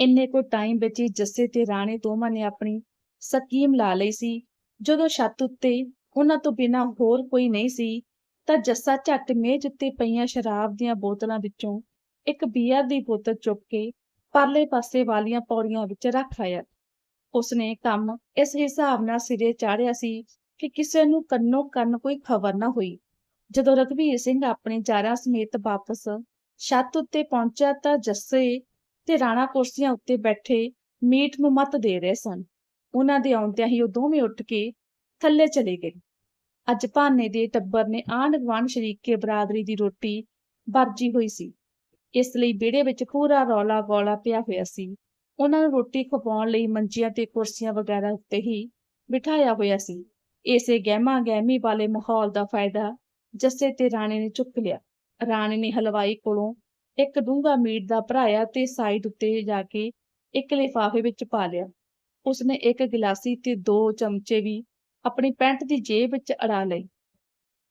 ਇੰਨੇ ਕੋ ਟਾਈਮ ਵਿੱਚ ਹੀ ਜੱਸੇ ਤੇ ਰਾਣੇ ਦੋਵਾਂ ਨੇ ਆਪਣੀ ਸਕੀਮ ਲਾ ਲਈ ਸੀ। ਜਦੋਂ ਛੱਤ ਉੱਤੇ ਉਹਨਾਂ ਤੋਂ ਬਿਨਾਂ ਹੋਰ ਕੋਈ ਨਹੀਂ ਸੀ। ਤਾਂ ਜੱਸਾ ਝੱਟ ਮੇਜ਼ ਉੱਤੇ ਪਈਆਂ ਸ਼ਰਾਬ ਦੀਆਂ ਬੋਤਲਾਂ ਵਿੱਚੋਂ ਇੱਕ ਬੀਅਰ ਦੀ ਬੋਤਲ ਚੁੱਕ ਕੇ ਪਰਲੇ ਪਾਸੇ ਵਾਲੀਆਂ ਪੌੜੀਆਂ ਵਿੱਚ ਰੱਖ ਆਇਆ। ਉਸਨੇ ਕੰਮ ਇਸ ਹਿਸਾਬ ਨਾਲ ਸਿਰੇ ਚਾੜਿਆ ਸੀ ਕਿ ਕਿਸੇ ਨੂੰ ਕੰਨੋ ਕੰਨ ਕੋਈ ਖਬਰ ਨਾ ਹੋਈ। ਜਦੋਂ ਰਘਵੀਰ ਸਿੰਘ ਆਪਣੇ ਜਾਰਾਂ ਸਮੇਤ ਵਾਪਸ ਛੱਤ ਉੱਤੇ ਪਹੁੰਚਿਆ ਤਾਂ ਜੱਸੇ ਤੇ ਰਾਣਾ ਕੁਰਸੀਆਂ ਉੱਤੇ ਬੈਠੇ ਮੀਟ ਨੂੰ ਮੱਤ ਦੇ ਰਹੇ ਸਨ। ਉਹਨਾਂ ਦੇ ਆਉਂਦਿਆਂ ਹੀ ਉਹ ਦੋਵੇਂ ਉੱਠ ਕੇ ਥੱਲੇ ਚਲੇ ਗਏ। ਅੱਜ ਭਾਨੇ ਦੇ ਟੱਬਰ ਨੇ ਆਂਢ ਗੁਆਂਢ ਸ਼ਰੀਕੇ ਬਰਾਦਰੀ ਦੀ ਰੋਟੀ ਵਰਜੀ ਹੋਈ ਸੀ। ਇਸ ਲਈ ਵਿਹੜੇ ਵਿੱਚ ਪੂਰਾ ਰੌਲਾ ਗੌਲਾ ਪਿਆ ਹੋਇਆ ਸੀ। ਉਹਨਾਂ ਨੂੰ ਰੋਟੀ ਖਵਾਉਣ ਲਈ ਮੰਜੀਆਂ ਤੇ ਕੁਰਸੀਆਂ ਵਗੈਰਾ ਉੱਤੇ ਹੀ ਬਿਠਾਇਆ ਹੋਇਆ ਸੀ। ਇਸੇ ਗਹਿਮਾ ਗਹਿਮੀ ਵਾਲੇ ਮਾਹੌਲ ਦਾ ਫਾਇਦਾ ਜੱਸੇ ਤੇ ਰਾਣੇ ਨੇ ਚੁੱਕ ਲਿਆ। ਰਾਣੇ ਨੇ ਹਲਵਾਈ ਕੋਲੋਂ ਇੱਕ ਡੂੰਘਾ ਮੀਟ ਦਾ ਭਰਾਇਆ ਤੇ ਸਾਈਡ ਉੱਤੇ ਜਾ ਕੇ ਇੱਕ ਲਿਫਾਫੇ ਵਿੱਚ ਪਾ ਲਿਆ। ਉਸਨੇ ਇੱਕ ਗਿਲਾਸੀ ਤੇ ਦੋ ਚਮਚੇ ਵੀ ਆਪਣੀ ਪੈਂਟ ਦੀ ਜੇਬ ਵਿੱਚ ਅੜਾ ਲਈ।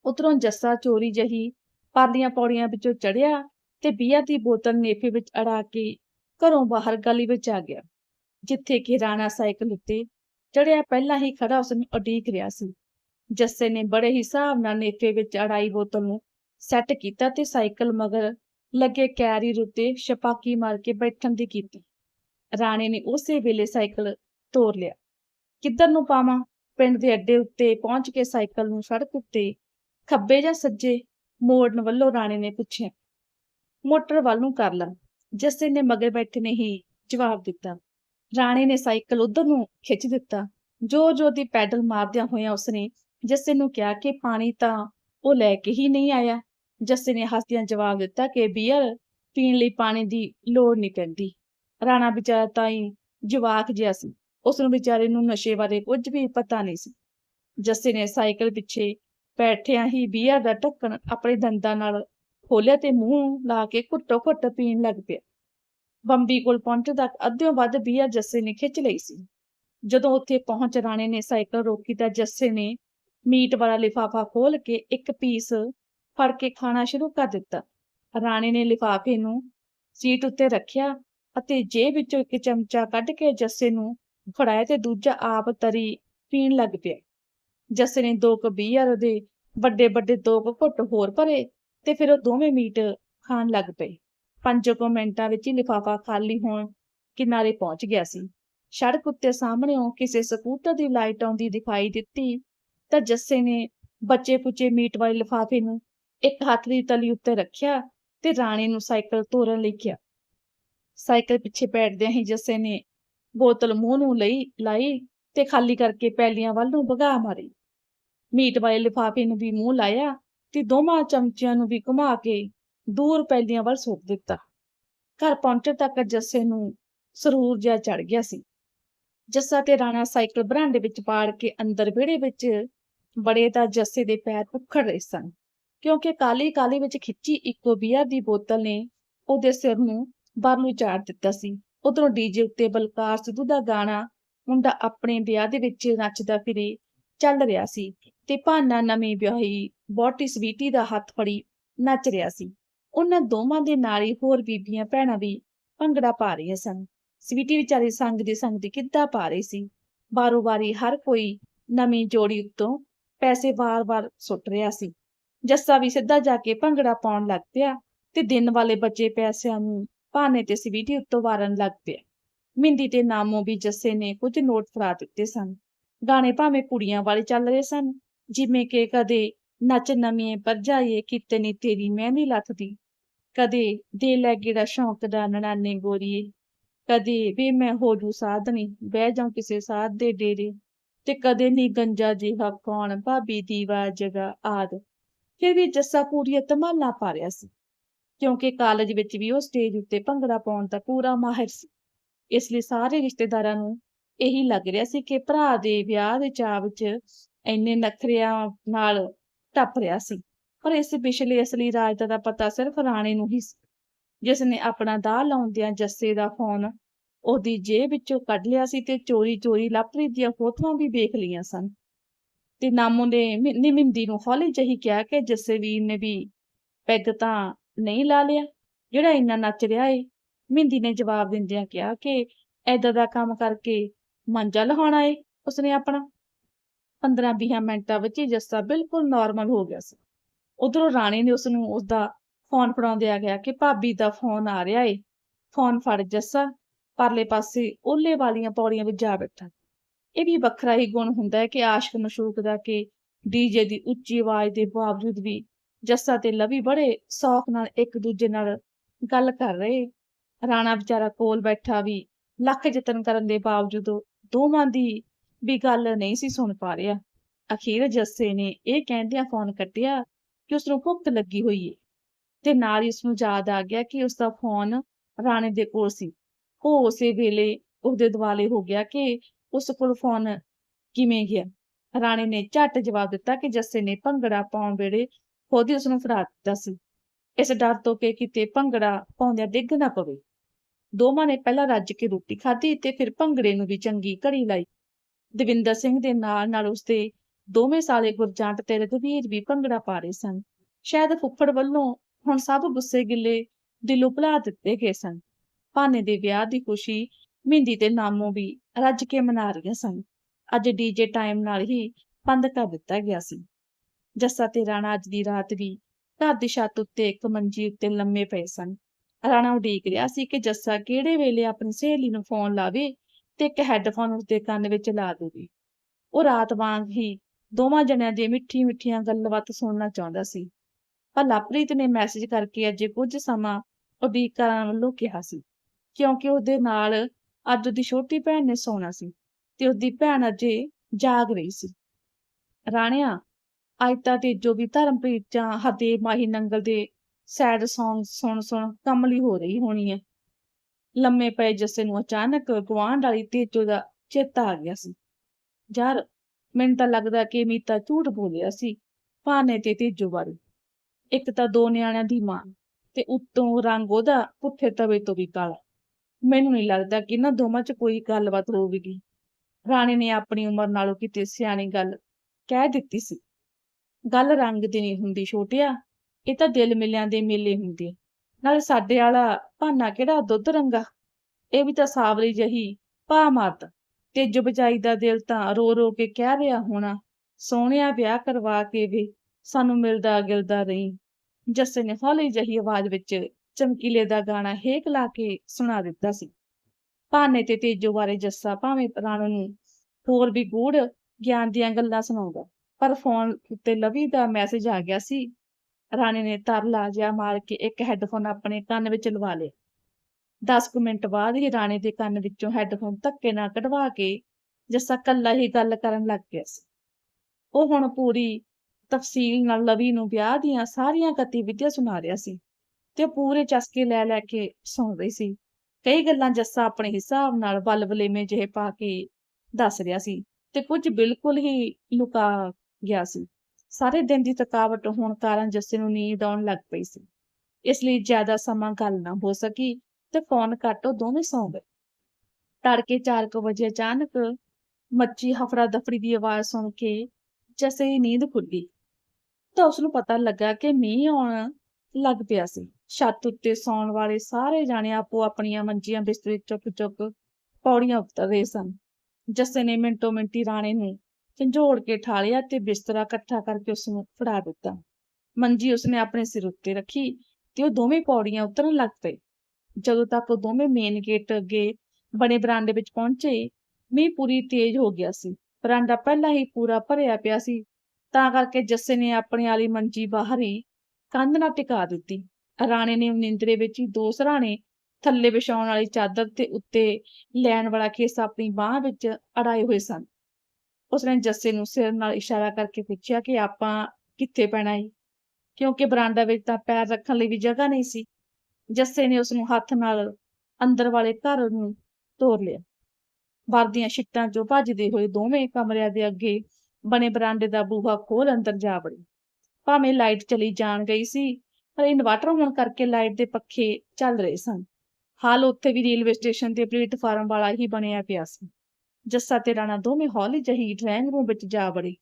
ਉਤਰੋਂ ਜੱਸਾ ਚੋਰੀ ਜਹੀ ਪਾਲੀਆਂ ਪੌੜੀਆਂ ਵਿੱਚੋਂ ਚੜਿਆ ਤੇ ਬੀਅਰ ਦੀ ਬੋਤਲ ਨੇਫੇ ਵਿੱਚ ਅੜਾ ਕੇ ਘਰੋਂ ਬਾਹਰ ਗਲੀ ਵਿੱਚ ਆ ਗਿਆ, ਜਿੱਥੇ ਕਿ ਰਾਣਾ ਸਾਈਕਲ ਉੱਤੇ ਚੜਿਆ ਪਹਿਲਾਂ ਹੀ ਖੜਾ ਉਸ ਨੂੰ ਉਡੀਕ ਰਿਹਾ ਸੀ। ਜੱਸੇ ਨੇ ਬੜੇ ਹਿਸਾਬ ਨਾਲ ਨੇਫੇ ਵਿੱਚ ਅੜਾਈ ਬੋਤਲ ਨੂੰ ਸੈੱਟ ਕੀਤਾ ਤੇ ਸਾਈਕਲ ਮਗਰ ਲੱਗੇ ਕੈਰੀਰ ਉੱਤੇ ਛਪਾਕੀ ਮਾਰ ਕੇ ਬੈਠਣ ਦੀ ਕੀਤੀ। ਰਾਣੇ ਨੇ ਉਸੇ ਵੇਲੇ ਸਾਈਕਲ ਤੋਰ ਲਿਆ। ਕਿੱਧਰ ਨੂੰ ਪਾਵਾਂ? ਪਿੰਡ ਦੇ ਅੱਡੇ ਉੱਤੇ ਪਹੁੰਚ ਕੇ ਸਾਈਕਲ ਨੂੰ ਸੜਕ ਉੱਤੇ ਖੱਬੇ ਜਾਂ ਸੱਜੇ ਮੋੜਨ ਵੱਲੋਂ ਰਾਣੇ ਨੇ ਪੁੱਛਿਆ। ਮੋਟਰ ਵੱਲ ਨੂੰ ਕਰ ਲਾ, ਜੱਸੇ ਨੇ ਮਗਰ ਬੈਠੇ ਨੇ ਹੀ ਜਵਾਬ ਦਿੱਤਾ। ਰਾਣੇ ਨੇ ਸਾਈਕਲ ਉਧਰ ਨੂੰ ਖਿੱਚ ਦਿੱਤਾ। ਜੋ ਜੋ ਦੀ ਪੈਡਲ ਮਾਰਦਿਆਂ ਹੋਇਆਂ ਉਸਨੇ ਜੱਸੇ ਨੂੰ ਕਿਹਾ ਕਿ ਪਾਣੀ ਤਾਂ ਉਹ ਲੈ ਕੇ ਹੀ ਨਹੀਂ ਆਇਆ, ਜੱਸੇ ਨੇ ਹੱਸਦਿਆਂ ਜਵਾਬ ਦਿੱਤਾ ਕਿ ਬੀਅਰ ਪੀਣ ਲਈ ਪਾਣੀ ਦੀ ਲੋੜ ਨਹੀਂ ਪੈਂਦੀ। ਰਾਣਾ ਵਿਚਾਰਾ ਤਾਂ ਹੀ ਜਵਾਕ ਜਿਹਾ ਸੀ। ਉਸ ਨੂੰ ਵਿਚਾਰੇ ਨੂੰ ਨਸ਼ੇ ਬਾਰੇ ਕੁਝ ਵੀ ਪਤਾ ਨਹੀਂ ਸੀ। ਜੱਸੇ ਨੇ ਸਾਈਕਲ ਪਿੱਛੇ ਬੈਠਿਆਂ ਹੀ ਬੀਅਰ ਦਾ ਢੱਕਣ ਆਪਣੇ ਦੰਦਾਂ ਨਾਲ ਖੋਲਿਆ ਤੇ ਮੂੰਹ ਲਾ ਕੇ ਘੁੱਟੋ ਘੁੱਟ ਪੀਣ ਲੱਗ ਪਿਆ। ਬੰਬੀ ਕੋਲ ਪਹੁੰਚਣ ਤੱਕ ਅੱਧਿਓਂ ਵੱਧ ਬੀਅਰ ਜੱਸੇ ਨੇ ਖਿੱਚ ਲਈ ਸੀ। ਜਦੋਂ ਉੱਥੇ ਪਹੁੰਚ ਰਾਣੇ ਨੇ ਸਾਈਕਲ ਰੋਕੀ ਤਾਂ ਜੱਸੇ ਨੇ ਮੀਟ ਵਾਲਾ ਲਿਫਾਫਾ ਖੋਲ ਕੇ ਇੱਕ ਪੀਸ ਫੜ ਕੇ ਖਾਣਾ ਸ਼ੁਰੂ ਕਰ ਦਿੱਤਾ। ਰਾਣੇ ਨੇ ਲਿਫਾਫੇ ਨੂੰ ਸੀਟ ਉੱਤੇ ਰੱਖਿਆ ਅਤੇ ਜੇਬ ਵਿੱਚੋਂ ਇੱਕ ਚਮਚਾ ਕੱਢ ਕੇ ਜੱਸੇ ਨੂੰ ਫੜਾਇਆ ਤੇ ਦੂਜਾ ਆਪ ਤਰੀ ਪੀਣ ਲੱਗ ਪਿਆ। ਜੱਸੇ ਨੇ ਦੋ ਕੁ ਬੀਅਰ ਦੇ ਵੱਡੇ ਵੱਡੇ ਦੋ ਕੁ ਘੁੱਟ ਹੋਰ ਭਰੇ ਤੇ ਫਿਰ ਉਹ ਦੋਵੇਂ ਮੀਟ ਖਾਣ ਲੱਗ ਪਏ। ਪੰਜ ਕੁ ਮਿੰਟਾਂ ਵਿੱਚ ਹੀ ਲਿਫਾਫਾ ਖਾਲੀ ਹੋਣ ਕਿਨਾਰੇ ਪਹੁੰਚ ਗਿਆ ਸੀ। ਸੜਕ ਉੱਤੇ ਸਾਹਮਣੇੋਂ ਕਿਸੇ ਸਕੂਟਰ ਦੀ ਲਾਈਟ ਆਉਂਦੀ ਦਿਖਾਈ ਦਿੱਤੀ ਤਾਂ ਜੱਸੇ ਨੇ ਬੱਚੇ ਪੁੱਚੇ ਮੀਟ ਵਾਲੇ ਲਿਫਾਫੇ ਨੂੰ। ਇੱਕ ਹੱਥ ਦੀ ਤਲੀ ਉੱਤੇ ਰੱਖਿਆ ਤੇ ਰਾਣੀ ਨੂੰ ਸਾਈਕਲ ਤੋਰਨ ਲਈ ਕਿਹਾ। ਸਾਈਕਲ ਪਿੱਛੇ ਬੈਠਦਿਆਂ ਹੀ ਜੱਸੇ ਨੇ ਬੋਤਲ ਮੂੰਹ ਨੂੰ ਲਈ, ਲਾਈ ਤੇ ਖਾਲੀ ਕਰਕੇ ਪੈਲੀਆਂ ਵੱਲ ਨੂੰ ਵਗਾ ਮਾਰੀ। ਮੀਟ ਵਾਲੇ ਲਿਫਾਫੇ ਨੂੰ ਵੀ ਮੂੰਹ ਲਾਇਆ ਤੇ ਦੋਵਾਂ ਚਮਚਿਆਂ ਨੂੰ ਵੀ ਘੁਮਾ ਕੇ ਦੂਰ ਪੈਲੀਆਂ ਵੱਲ ਸੁੱਟ ਦਿੱਤਾ। ਘਰ ਪਹੁੰਚਣ ਤੱਕ ਜੱਸੇ ਨੂੰ ਸਰੂਰ ਜਿਹਾ ਚੜ ਗਿਆ ਸੀ। ਜੱਸਾ ਤੇ ਰਾਣਾ ਸਾਈਕਲ ਬਰਾਂਡੇ ਵਿੱਚ ਪਾੜ ਕੇ ਅੰਦਰ ਵਿਹੜੇ ਵਿੱਚ ਬੜੇ ਤਾਂ ਜੱਸੇ ਦੇ ਪੈਰ ਉਖੜ ਰਹੇ ਸਨ, ਕਿਉਂਕਿ ਕਾਲੀ ਕਾਲੀ ਵਿੱਚ ਖਿੱਚੀ ਇੱਕੋ ਬੀਅਰ ਦੀ ਬੋਤਲ ਨੇ ਉਹਦੇ ਸਿਰ ਨੂੰ ਬਾਹਰੋਂ ਚਾੜ ਦਿੱਤਾ ਸੀ। ਉਧਰੋਂ ਡੀਜੇ ਉੱਤੇ ਬਲਕਾਰ ਸਿੱਧੂ ਦਾ ਗਾਣਾ ਮੁੰਡਾ ਆਪਣੇ ਵਿਆਹ ਦੇ ਵਿੱਚ ਨੱਚਦਾ ਫਿਰੇ ਚੱਲ ਰਿਹਾ ਸੀ ਤੇ ਭਾਨਾ ਨਵੀਂ ਵਿਆਹੀ ਬੋਟੀ ਸਵੀਟੀ ਦਾ ਹੱਥ ਫੜੀ ਨੱਚ ਰਿਹਾ ਸੀ। ਉਹਨਾਂ ਦੋਵਾਂ ਦੇ ਨਾਲ ਹੀ ਹੋਰ ਬੀਬੀਆਂ ਭੈਣਾਂ ਵੀ ਭੰਗੜਾ ਪਾ ਰਹੀਆਂ ਸਨ। ਸਵੀਟੀ ਵਿਚਾਰੀ ਸੰਗ ਦੀ ਸੰਗ ਦੀ ਕਿੱਦਾਂ ਪਾ ਰਹੀ ਸੀ। ਬਾਰੋ ਬਾਰੀ ਹਰ ਕੋਈ ਨਵੀਂ ਜੋੜੀ ਉੱਤੋਂ ਪੈਸੇ ਵਾਰ-ਵਾਰ ਸੁੱਟ ਰਿਹਾ ਸੀ। ਜੱਸਾ ਵੀ ਸਿੱਧਾ ਜਾ ਕੇ ਭੰਗੜਾ ਪਾਉਣ ਲੱਗ ਪਿਆ ਤੇ ਦਿਨ ਵਾਲੇ ਬੱਚੇ ਪੈਸਿਆਂ ਨੂੰ ਭਾਨੇ ਤੇ ਸਵੀਟੀ ਉੱਤੋਂ ਵਾਰਨ ਲੱਗ ਪਿਆ। ਮਿੰਦੀ ਤੇ ਨਾਮੋਂ ਵੀ ਜੱਸੇ ਨੇ ਕੁਝ ਨੋਟ ਫੜਾ ਦਿੱਤੇ ਸਨ। ਗਾਣੇ ਭਾਵੇਂ ਕੁੜੀਆਂ ਵਾਲੇ ਚੱਲ ਰਹੇ ਸਨ, ਜਿਵੇਂ ਕਿ ਕਦੇ, ਨੱਚ ਨਵੀਂ ਪਰਜਾਈਏ ਕਿਤੇ ਨੀ ਤੇਰੀ ਮਹਿੰਦੀ ਲੱਥਦੀ। ਕਦੇ, ਦੇ ਲੈ ਗੇੜਾ ਸ਼ੌਂਕ ਦਾ ਨਣਾਨੇ ਗੋਰੀਏ। ਕਦੇ, ਵੇ ਮੈਂ ਹੋ ਜੂ ਸਾਧਨੀ, ਬਹਿ ਜਾਉ ਕਿਸੇ ਸਾਧ ਦੇ ਡੇਰੇ। ਤੇ ਕਦੇ ਨੀ ਗੰਜਾ ਜਿਹਾ ਕੌਣ, ਭਾਬੀ ਦੀਵਾ ਜਗਾ ਆਦ। ਫਿਰ ਵੀ ਜੱਸਾ ਪੂਰੀ ਧਮਾਲਾ ਪਾ ਰਿਹਾ ਸੀ। ਕਿਉਂਕਿ ਕਾਲਜ ਵਿੱਚ ਵੀ ਉਹ ਸਟੇਜ ਉੱਤੇ ਭੰਗੜਾ ਪਾਉਣ ਦਾ ਪੂਰਾ ਮਾਹਿਰ ਸੀ। ਇਸ ਲਈ ਸਾਰੇ ਰਿਸ਼ਤੇਦਾਰਾਂ ਨੂੰ ਇਹੀ ਲੱਗ ਰਿਹਾ ਸੀ ਕਿ ਭਰਾ ਦੇ ਵਿਆਹ ਦੇ ਚਾਅ ਵਿੱਚ ਇੰਨੇ ਨਖਰਿਆਂ ਨਾਲ ਟੱਪ ਰਿਹਾ ਸੀ। ਪਰ ਇਸ ਪਿਛਲੇ ਅਸਲੀ ਰਾਜ ਦਾ ਤਾਂ ਪਤਾ ਸਿਰਫ ਰਾਣੇ ਨੂੰ ਹੀ ਸੀ। ਜਿਸ ਨੇ ਆਪਣਾ ਦਾਅ ਲਾਉਂਦਿਆਂ ਜੱਸੇ ਦਾ ਫੋਨ ਉਹਦੀ ਜੇਬ ਵਿੱਚੋਂ ਕੱਢ ਲਿਆ ਸੀ ਤੇ ਚੋਰੀ ਚੋਰੀ ਲਾਪਰੀ ਦੀਆਂ ਫੋਟੋਆਂ ਵੀ ਵੇਖ ਲਈਆਂ ਸਨ। ਤੇ ਨਾਮੋ ਨੇ ਨਿਮਿੰਦੀ ਨੂੰ ਹੌਲੀ ਜਿਹੀ ਕਿਹਾ ਕਿ ਜੱਸੇ ਵੀਰ ਨੇ ਵੀ ਪੈਗ ਤਾਂ ਨਹੀਂ ਲਾ ਲਿਆ। ਜਿਹੜਾ ਇੰਨਾ ਨੱਚ ਰਿਹਾ ਏ, ਮਹਿੰਦੀ ਨੇ ਜਵਾਬ ਦਿੰਦਿਆਂ ਕਿਹਾ ਕਿ ਐਦਾਂ ਦਾ ਕੰਮ ਕਰਕੇ ਮੰਜਾ ਲਹਾਉਣਾ ਏ ਉਸਨੇ ਆਪਣਾ। 15-20 ਮਿੰਟਾਂ ਵਿੱਚ ਹੀ ਜੱਸਾ ਬਿਲਕੁਲ ਨਾਰਮਲ ਹੋ ਗਿਆ ਸੀ। ਉਧਰੋਂ ਰਾਣੀ ਨੇ ਉਸ ਨੂੰ ਉਸਦਾ ਫੋਨ ਫੜਾਉਂਦਿਆਂ ਗਿਆ ਕਿ ਭਾਬੀ ਦਾ ਫੋਨ ਆ ਰਿਹਾ ਏ। ਫੋਨ ਫੜ ਜੱਸਾ, ਪਰਲੇ ਪਾਸੇ ਓਲੇ ਵਾਲੀਆਂ ਪੌੜੀਆਂ ਵਿੱਚ ਜਾ ਬੈਠਾ। ਇਹ ਵੀ ਵੱਖਰਾ ਹੀ ਗੁਣ ਹੁੰਦਾ ਹੈ ਕਿ ਆਸ਼ਕ ਮਸ਼ੂਕ ਦਾ ਕਿ ਡੀਜੇ ਦੀ ਉੱਚੀ ਆਵਾਜ਼ ਦੇ ਬਾਵਜੂਦ ਵੀ ਜੱਸਾ ਤੇ ਲਵੀ ਬੜੇ ਸੌਖ ਨਾਲ ਇੱਕ ਦੂਜੇ ਨਾਲ ਗੱਲ ਕਰ ਰਹੇ। ਰਾਣਾ ਵਿਚਾਰਾ ਕੋਲ ਬੈਠਾ ਵੀ ਲੱਖ ਯਤਨ ਕਰਨ ਦੇ ਬਾਵਜੂਦ ਦੋਵਾਂ ਦੀ ਵੀ ਗੱਲ ਨਹੀਂ ਸੀ ਸੁਣ ਪਾ ਰਿਹਾ। ਅਖੀਰ ਜੱਸੇ ਨੇ ਇਹ ਕਹਿੰਦਿਆਂ ਫੋਨ ਕੱਟਿਆ ਕਿ ਉਸ ਨੂੰ ਭੁੱਖ ਲੱਗੀ ਹੋਈ ਏ ਤੇ ਨਾਲ ਹੀ ਉਸ ਨੂੰ ਯਾਦ ਆ ਗਿਆ ਕਿ ਉਸ ਦਾ ਫੋਨ ਰਾਣੇ ਦੇ ਕੋਲ ਸੀ। ਉਹ ਉਸੇ ਵੇਲੇ ਉਹਦੇ ਦੁਆਲੇ ਹੋ ਗਿਆ ਕਿ ਉਸ ਕੋਲ ਫੋਨ ਕਿਵੇਂ ਗਿਆ। ਰਾਣੇ ਨੇ ਝੱਟ ਜਵਾਬ ਦਿੱਤਾ ਕਿ ਜੱਸੇ ਨੇ ਭੰਗੜਾ ਪਾਉਣ ਵੇਲੇ ਖੁਦ ਹੀ ਉਸ ਨੂੰ ਫੜਾ ਦਿੱਤਾ ਸੀ। ਇਸ ਡਰ ਤੋਂ ਕਿ ਕਿਤੇ ਭੰਗੜਾ ਪਾਉਂਦਿਆਂ ਡਿੱਗ ਨਾ ਪਵੇ। ਦੋਵਾਂ ਨੇ ਪਹਿਲਾਂ ਰੱਜ ਕੇ ਰੋਟੀ ਖਾਧੀ ਤੇ ਫਿਰ ਭੰਗੜੇ ਨੂੰ ਵੀ ਚੰਗੀ ਘੜੀ ਲਾਈ। ਦਵਿੰਦਰ ਸਿੰਘ ਦੇ ਨਾਲ ਨਾਲ ਉਸਦੇ ਦੋਵੇਂ ਸਾਲੇ ਗੁਰਜੰਟ ਤੇ ਰਘਵੀਰ ਵੀ ਭੰਗੜਾ ਪਾ ਰਹੇ ਸਨ। ਸ਼ਾਇਦ ਫੁੱਫੜ ਵੱਲੋਂ ਹੁਣ ਸਭ ਗੁੱਸੇ ਗਿੱਲੇ ਦਿਲੋਂ ਭੁਲਾ ਦਿੱਤੇ ਗਏ ਸਨ। ਭਾਨੇ ਦੇ ਵਿਆਹ ਦੀ ਖੁਸ਼ੀ ਮਹਿੰਦੀ ਤੇ ਨਾਮੋ ਵੀ ਰੱਜ ਕੇ ਮਨਾ ਰਹੀਆਂ ਸਨ। ਅੱਜ ਡੀਜੇ ਟਾਈਮ ਨਾਲ ਹੀ ਬੰਦ ਕਰ ਦਿੱਤਾ ਗਿਆ ਸੀ। ਜੱਸਾ ਤੇ ਰਾਣਾ ਅੱਜ ਦੀ ਰਾਤ ਵੀ ਘਰ ਦੀ ਛੱਤ ਉੱਤੇ ਇੱਕ ਮੰਜੀ ਉੱਤੇ ਲੰਮੇ ਪਏ ਸਨ। ਰਾਣਾ ਉਡੀਕ ਰਿਹਾ ਸੀ ਕਿ ਜੱਸਾ ਕਿਹੜੇ ਵੇਲੇ ਆਪਣੀ ਸਹੇਲੀ ਨੂੰ ਫੋਨ ਲਾਵੇ ਤੇ ਇੱਕ ਹੈੱਡਫੋਨ ਉਸਦੇ ਕੰਨ ਵਿੱਚ ਲਾ ਦੇਵੇ। ਉਹ ਰਾਤ ਵਾਂਗ ਹੀ ਦੋਵਾਂ ਜਣਿਆਂ ਦੀ ਮਿੱਠੀ ਮਿੱਠੀਆਂ ਗੱਲਬਾਤ ਸੁਣਨਾ ਚਾਹੁੰਦਾ ਸੀ। ਪਰ ਲਵਪ੍ਰੀਤ ਨੇ ਮੈਸੇਜ ਕਰਕੇ ਅਜੇ ਕੁਝ ਸਮਾਂ ਉਡੀਕ ਕਰਨ ਵੱਲੋਂ ਕਿਹਾ ਸੀ, ਕਿਉਂਕਿ ਉਹਦੇ ਨਾਲ ਅੱਜ ਉਹਦੀ ਛੋਟੀ ਭੈਣ ਨੇ ਸੌਣਾ ਸੀ ਤੇ ਉਹਦੀ ਭੈਣ ਅਜੇ ਜਾਗ ਰਹੀ ਸੀ। ਰਾਣਿਆ ਅੱਜ ਤੇਜੋ ਵੀ ਧਰਮਪ੍ਰੀਤ ਜਾਂ ਹਦੇ ਮਾਹੀ ਨੰਗਲ ਦੇ ਸੈਡ Song, ਸੁਣ ਸੁਣ ਕਮਲੀ ਹੋ ਰਹੀ ਹੋਣੀ ਹੈ। ਲੰਮੇ ਪਏ ਜੱਸੇ ਨੂੰ ਅਚਾਨਕ ਗਵਾਂਢ ਵਾਲੀ ਤੇਜੋ ਦਾ ਚੇਤਾ ਆ ਗਿਆ ਸੀ। ਯਾਰ, ਮੈਨੂੰ ਤਾਂ ਲੱਗਦਾ ਕਿ ਮੀਤਾ ਝੂਠ ਬੋਲਿਆ ਸੀ, ਭਾਨੇ ਤੇ ਤੇਜੋ ਬਾਰੇ। ਇੱਕ ਤਾਂ ਦੋ ਨਿਆਣਿਆਂ ਦੀ ਮਾਂ ਤੇ ਉੱਤੋਂ ਰੰਗ ਉਹਦਾ ਪੁੱਠੇ ਤਵੇ ਤੋਂ ਵੀ ਕਾਲਾ। ਮੈਨੂੰ ਨਹੀਂ ਲੱਗਦਾ ਕਿ ਨਾ ਦੋਵਾਂ 'ਚ ਕੋਈ ਗੱਲਬਾਤ ਹੋਵੇਗੀ। ਰਾਣੀ ਨੇ ਆਪਣੀ ਉਮਰ ਨਾਲੋਂ ਕਿਤੇ ਸਿਆਣੀ ਗੱਲ ਕਹਿ ਦਿੱਤੀ ਸੀ। ਗੱਲ ਰੰਗ ਦੀ ਨਹੀਂ ਹੁੰਦੀ ਛੋਟਿਆ, ਇਹ ਤਾਂ ਦਿਲ ਮਿਲਿਆਂ ਦੇ ਮੇਲੇ ਹੁੰਦੇ। ਨਾਲ ਸਾਡੇ ਵਾਲਾ ਭਾਨਾ ਕਿਹੜਾ ਦੁੱਧ ਰੰਗਾ? ਇਹ ਵੀ ਤਾਂ ਸਾਵਲੀ ਜਹੀ ਪਾ ਮਾਰਦਾ ਤੇਜੋ ਬਚਾਈ ਦਾ ਦਿਲ ਤਾਂ ਰੋ ਰੋ ਕੇ ਕਹਿ ਰਿਹਾ ਹੋਣਾ, ਸੋਹਣਿਆ ਵਿਆਹ ਕਰਵਾ ਕੇ ਵੀ ਸਾਨੂੰ ਮਿਲਦਾ ਗਿਲਦਾ ਰਹੀ। ਜੱਸੇ ਨੇ ਹੌਲੀ ਜਹੀ ਆਵਾਜ਼ ਵਿੱਚ ਚਮਕੀਲੇ ਦਾ ਗਾਣਾ ਹੇਕ ਲਾ ਕੇ ਸੁਣਾ ਦਿੱਤਾ ਸੀ। ਭਾਨੇ ਤੇ ਤੇਜੋ ਬਾਰੇ ਜੱਸਾ ਭਾਵੇਂ ਪ੍ਰਾਣ ਨੂੰ ਹੋਰ ਵੀ ਗੂੜ ਗਿਆਨ ਦੀਆਂ ਗੱਲਾਂ ਸੁਣਾਉਂਦਾ। ਪਰ ਫੋਨ ਉੱਤੇ ਲਵੀ ਦਾ ਮੈਸੇਜ ਆ ਗਿਆ ਸੀ। ਰਾਣੀ ਨੇ ਤਰਲਾ ਜਿਹਾ ਮਾਰ ਕੇ ਇੱਕ ਹੈੱਡਫੋਨ ਆਪਣੇ ਕੰਨ ਵਿੱਚ ਲਵਾ ਲਿਆ। 10 ਮਿੰਟ ਬਾਅਦ ਹੀ ਰਾਣੀ ਦੇ ਕੰਨ ਵਿੱਚੋਂ ਹੈੱਡਫੋਨ ਧੱਕੇ ਨਾਲ ਕਢਵਾ ਕੇ ਜੱਸਾ ਕੱਲਾ ਹੀ ਗੱਲ ਕਰਨ ਲੱਗ ਗਿਆ ਸੀ। ਉਹ ਹੁਣ ਪੂਰੀ ਤਫਸੀਲ ਨਾਲ ਲਵੀ ਨੂੰ ਵਿਆਹ ਦੀਆਂ ਸਾਰੀਆਂ ਗਤੀਵਿਧੀਆਂ ਸੁਣਾ ਰਿਹਾ ਸੀ ਤੇ ਉਹ ਪੂਰੇ ਚਸਕੇ ਲੈ ਲੈ ਕੇ ਸੁਣ ਰਹੀ ਸੀ। ਕਈ ਗੱਲਾਂ ਜੱਸਾ ਆਪਣੇ ਹਿਸਾਬ ਨਾਲ ਬਲਬਲੇਵੇਂ ਜਿਹੇ ਪਾ ਕੇ ਦੱਸ ਰਿਹਾ ਸੀ ਤੇ ਕੁਝ ਬਿਲਕੁਲ ਹੀ ਲੁਕਾ ਗਿਆ ਸੀ। ਸਾਰੇ ਦਿਨ ਦੀ ਥਕਾਵਟ ਹੋਣ ਕਾਰਨ ਜੱਸੇ ਨੂੰ ਨੀਂਦ ਆਉਣ ਲੱਗ ਪਈ ਸੀ। ਇਸ ਲਈ ਜ਼ਿਆਦਾ ਸਮਾਂ ਗੱਲ ਨਾ ਹੋ ਸਕੀ ਤੇ ਫੋਨ ਕੱਟੋ ਦੋਵੇਂ ਸੌਂ ਗਏ। ਤੜਕੇ 4 ਵਜੇ ਅਚਾਨਕ ਮੱਚੀ ਹਫੜਾ ਦਫੜੀ ਦੀ ਆਵਾਜ਼ ਸੁਣ ਕੇ ਜੱਸੇ ਦੀ ਨੀਂਦ ਖੁੱਲੀ ਤਾਂ ਉਸ ਨੂੰ ਪਤਾ ਲੱਗਾ ਕਿ ਮੀਂਹ ਆਉਣ ਲੱਗ ਪਿਆ ਸੀ। ਛੱਤ ਉੱਤੇ ਸੌਣ ਵਾਲੇ ਸਾਰੇ ਜਾਣੇ ਆਪੋ ਆਪਣੀਆਂ ਮੰਜੀਆਂ ਬਿਸਤਰੇ ਚੁੱਕ ਚੁੱਕ ਪੌੜੀਆਂ ਉਤਰ ਰਹੇ ਸਨ। ਜੱਸੇ ਨੇ ਮਿੰਟੋ ਮਿੰਟੀ ਰਾਣੇ ਨੂੰ ਝੰਜੋੜ ਕੇ ਠਾਲਿਆ ਤੇ ਬਿਸਤਰਾ ਇਕੱਠਾ ਕਰਕੇ ਉਸ ਨੂੰ ਫੜਾ ਦਿੱਤਾ। ਮੰਜੀ ਉਸਨੇ ਆਪਣੇ ਸਿਰ ਉੱਤੇ ਰੱਖੀ ਤੇ ਉਹ ਦੋਵੇਂ ਪੌੜੀਆਂ ਉਤਰਨ ਲੱਗ ਪਏ। ਜਦੋਂ ਤੱਕ ਉਹ ਦੋਵੇਂ ਮੇਨ ਗੇਟ ਅੱਗੇ ਬਣੇ ਬਰਾਂਡੇ ਵਿੱਚ ਪਹੁੰਚੇ, ਮੀਂਹ ਪੂਰੀ ਤੇਜ਼ ਹੋ ਗਿਆ ਸੀ। ਬਰਾਂਡਾ ਪਹਿਲਾਂ ਹੀ ਪੂਰਾ ਭਰਿਆ ਪਿਆ ਸੀ, ਤਾਂ ਕਰਕੇ ਜੱਸੇ ਨੇ ਆਪਣੇ ਵਾਲੀ ਮੰਜੀ ਬਾਹਰ ਹੀ ਕੰਧ ਨਾਲ ਟਿਕਾ ਦਿੱਤੀ। ਰਾਣੇ ਨੇ ਨਿੰਦਰੇ ਵਿੱਚ ਹੀ ਦੋ ਸਰਾਣੇ ਥੱਲੇ ਵਿਛਾਉਣ ਵਾਲੀ ਚਾਦਰ ਤੇ ਉੱਤੇ ਲੈਣ ਵਾਲਾ ਖੇਸ ਆਪਣੀ ਬਾਹ ਵਿੱਚ ਅੜਾਏ ਹੋਏ ਸਨ। ਉਸਨੇ ਜੱਸੇ ਨੂੰ ਸਿਰ ਨਾਲ ਇਸ਼ਾਰਾ ਕਰਕੇ ਪੁੱਛਿਆ ਕਿ ਆਪਾਂ ਕਿੱਥੇ ਪੈਣਾ ਹੈ ਕਿਉਂਕਿ ਬਰਾਂਡਾ ਵਿੱਚ ਤਾਂ ਪੈਰ ਰੱਖਣ ਲਈ ਵੀ ਜਗ੍ਹਾ ਨਹੀਂ ਸੀ। ਜੱਸੇ ਨੇ ਉਸ ਨੂੰ ਹੱਥ ਨਾਲ ਅੰਦਰ ਵਾਲੇ ਘਰ ਨੂੰ ਤੋਰ ਲਿਆ। ਵਰਦੀਆਂ ਛਿੱਟਾਂ ਚੋਂ ਭੱਜਦੇ ਹੋਏ ਦੋਵੇਂ ਕਮਰਿਆਂ ਦੇ ਅੱਗੇ ਬਣੇ ਬਰਾਂਡੇ ਦਾ ਬੂਹਾ ਖੋਲ ਅੰਦਰ ਜਾ ਵੜੀ। ਭਾਵੇਂ ਲਾਈਟ ਚਲੀ ਜਾਣ ਗਈ ਸੀ, ਪਰ ਇਨਵਰਟਰ ਹੋਣ ਕਰਕੇ ਲਾਈਟ ਦੇ ਪੱਖੇ ਚੱਲ ਰਹੇ ਸਨ। ਹਾਲ ਉੱਥੇ ਵੀ ਰੇਲਵੇ ਸਟੇਸ਼ਨ ਤੇ ਪਲੇਟਫਾਰਮ ਵਾਲਾ ਹੀ ਬਣਿਆ ਪਿਆ ਸੀ। ਜੱਸਾ ਤੇ ਰਾਣਾ ਦੋਵੇਂ ਹੌਲੀ ਜਹੀ ਡਰਾਇੰਗ ਰੂਮ ਵਿੱਚ ਜਾ ਵੜੇ